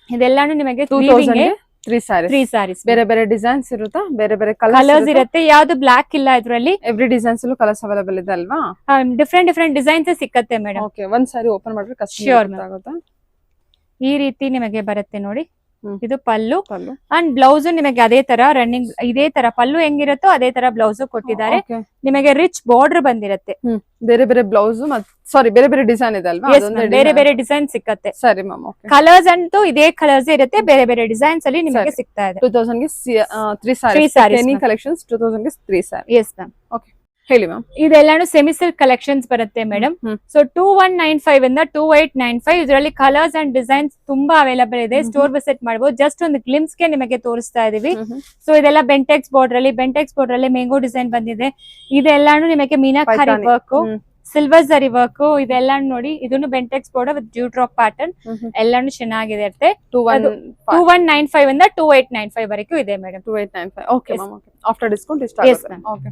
ಇದೆಲ್ಲಾನು ನಿಮಗೆ ತ್ರೀ ಸ್ಯಾರಿ ತ್ರೀ ಸಾರೀಸ್ ಬೇರೆ ಬೇರೆ ಡಿಸೈನ್ಸ್ ಇರುತ್ತಾ? ಬೇರೆ ಬೇರೆ ಕಲರ್ಸ್ ಇರುತ್ತೆ? ಯಾವ್ದು ಬ್ಲಾಕ್ ಇಲ್ಲ ಇದ್ರಲ್ಲಿ. ಎವ್ರಿ ಡಿಸೈನ್ಸ್ ಕಲರ್ಸ್ ಅವೈಲೇಬಲ್ ಇದೆ ಅಲ್ವಾ? ಡಿಫ್ರೆಂಟ್ ಡಿಫ್ರೆಂಟ್ ಡಿಸೈನ್ಸ್ ಸಿಕ್ಕತ್ತೆ ಮೇಡಮ್ ಓಕೆ ಒಂದ್ ಸಾರಿ ಓಪನ್ ಮಾಡಿದ್ರೆ ಕಷ್ಟ ಕಸ್ಟಮರ್ ma'am. ಈ ರೀತಿ ನಿಮಗೆ ಬರುತ್ತೆ ನೋಡಿ. ಇದು ಪಲ್ಲು. ಅಂಡ್ ಬ್ಲೌಸ್ ನಿಮಗೆ ಅದೇ ತರ ರನ್ನಿಂಗ್ ಇದೇ ತರ ಪಲ್ಲು ಹೆಂಗಿರುತ್ತೋ ಅದೇ ತರ ಬ್ಲೌಸ್ ಕೊಟ್ಟಿದ್ದಾರೆ. ನಿಮಗೆ ರಿಚ್ ಬಾರ್ಡರ್ ಬಂದಿರತ್ತೆ. ಬೇರೆ ಬೇರೆ ಬ್ಲೌಸ್ ಸಾರಿ ಬೇರೆ ಬೇರೆ ಡಿಸೈನ್ ಇದೆ ಅಲ್ವಾ? ಬೇರೆ ಬೇರೆ ಡಿಸೈನ್ ಸಿಕ್ಕತ್ತೆ. ಸರಿ ಮ್ಯಾಮ್ ಓಕೆ ಕಲರ್ಸ್ ಅಂತೂ ಇದೇ ಕಲರ್ಸ್ ಇರುತ್ತೆ ಬೇರೆ ಬೇರೆ ಡಿಸೈನ್ಸ್ ಅಲ್ಲಿ ನಿಮಗೆ. ಸಿಗ್ತಾ ಇದೆ. ಟೂ ತೌಸಂಡ್ಗೆ ತ್ರೀ ಸಾರಿ. ಕಲೆಕ್ಷನ್ಸ್ ಟೂ ತೌಸಂಡ್ಗೆ ತ್ರೀ ಸಾರಿ ಎಸ್ ಮ್ಯಾಮ್ ಹೇಳಿ ಮ್ಯಾಮ್. ಇದೆಲ್ಲಾನು ಸೆಮಿ ಸಿಲ್ಕ್ ಕಲೆಕ್ಷನ್ಸ್ ಬರುತ್ತೆ madam. So two one nine five ಇಂದ ಟೂ ಏಟ್ ನೈನ್ ಫೈವ್ ಇದರಲ್ಲಿ ಕಲರ್ಸ್ ಅಂಡ್ ಡಿಸೈನ್ಸ್ ತುಂಬಾ ಅವೈಲಬಲ್ ಇದೆ. ಸ್ಟೋರ್ ವಿಸಿಟ್ ಮಾಡಬಹುದು ಜಸ್ಟ್ ಒಂದು ಗ್ಲಿಮ್ಸ್ಗೆ ನಿಮಗೆ ತೋರಿಸ್ತಾ ಇದೀವಿ. ಸೊ ಇದೆಲ್ಲ ಬೆಂಟೆಕ್ಸ್ ಬಾರ್ಡರ್ ಅಲ್ಲಿ ಬೆಂಟೆಕ್ಸ್ ಬಾರ್ಡರ್ ಅಲ್ಲಿ ಮ್ಯಾಂಗೋ ಡಿಸೈನ್ ಬಂದಿದೆ. ಇದೆಲ್ಲಾನು ನಿಮಗೆ meenakari Paithani. Work silver zari work ಇದೆಲ್ಲ ನೋಡಿ ಇದನ್ನು Bentex border with dew drop pattern ಎಲ್ಲಾನು ಚೆನ್ನಾಗಿದೆ ಇರುತ್ತೆ two one two one nine five ಇಂದ ಟೂ ಏಟ್ ನೈನ್ ಫೈವ್ ವರೆಗೂ ಇದೆ madam two eight nine five okay after discount ಇಷ್ಟ ಓಕೆ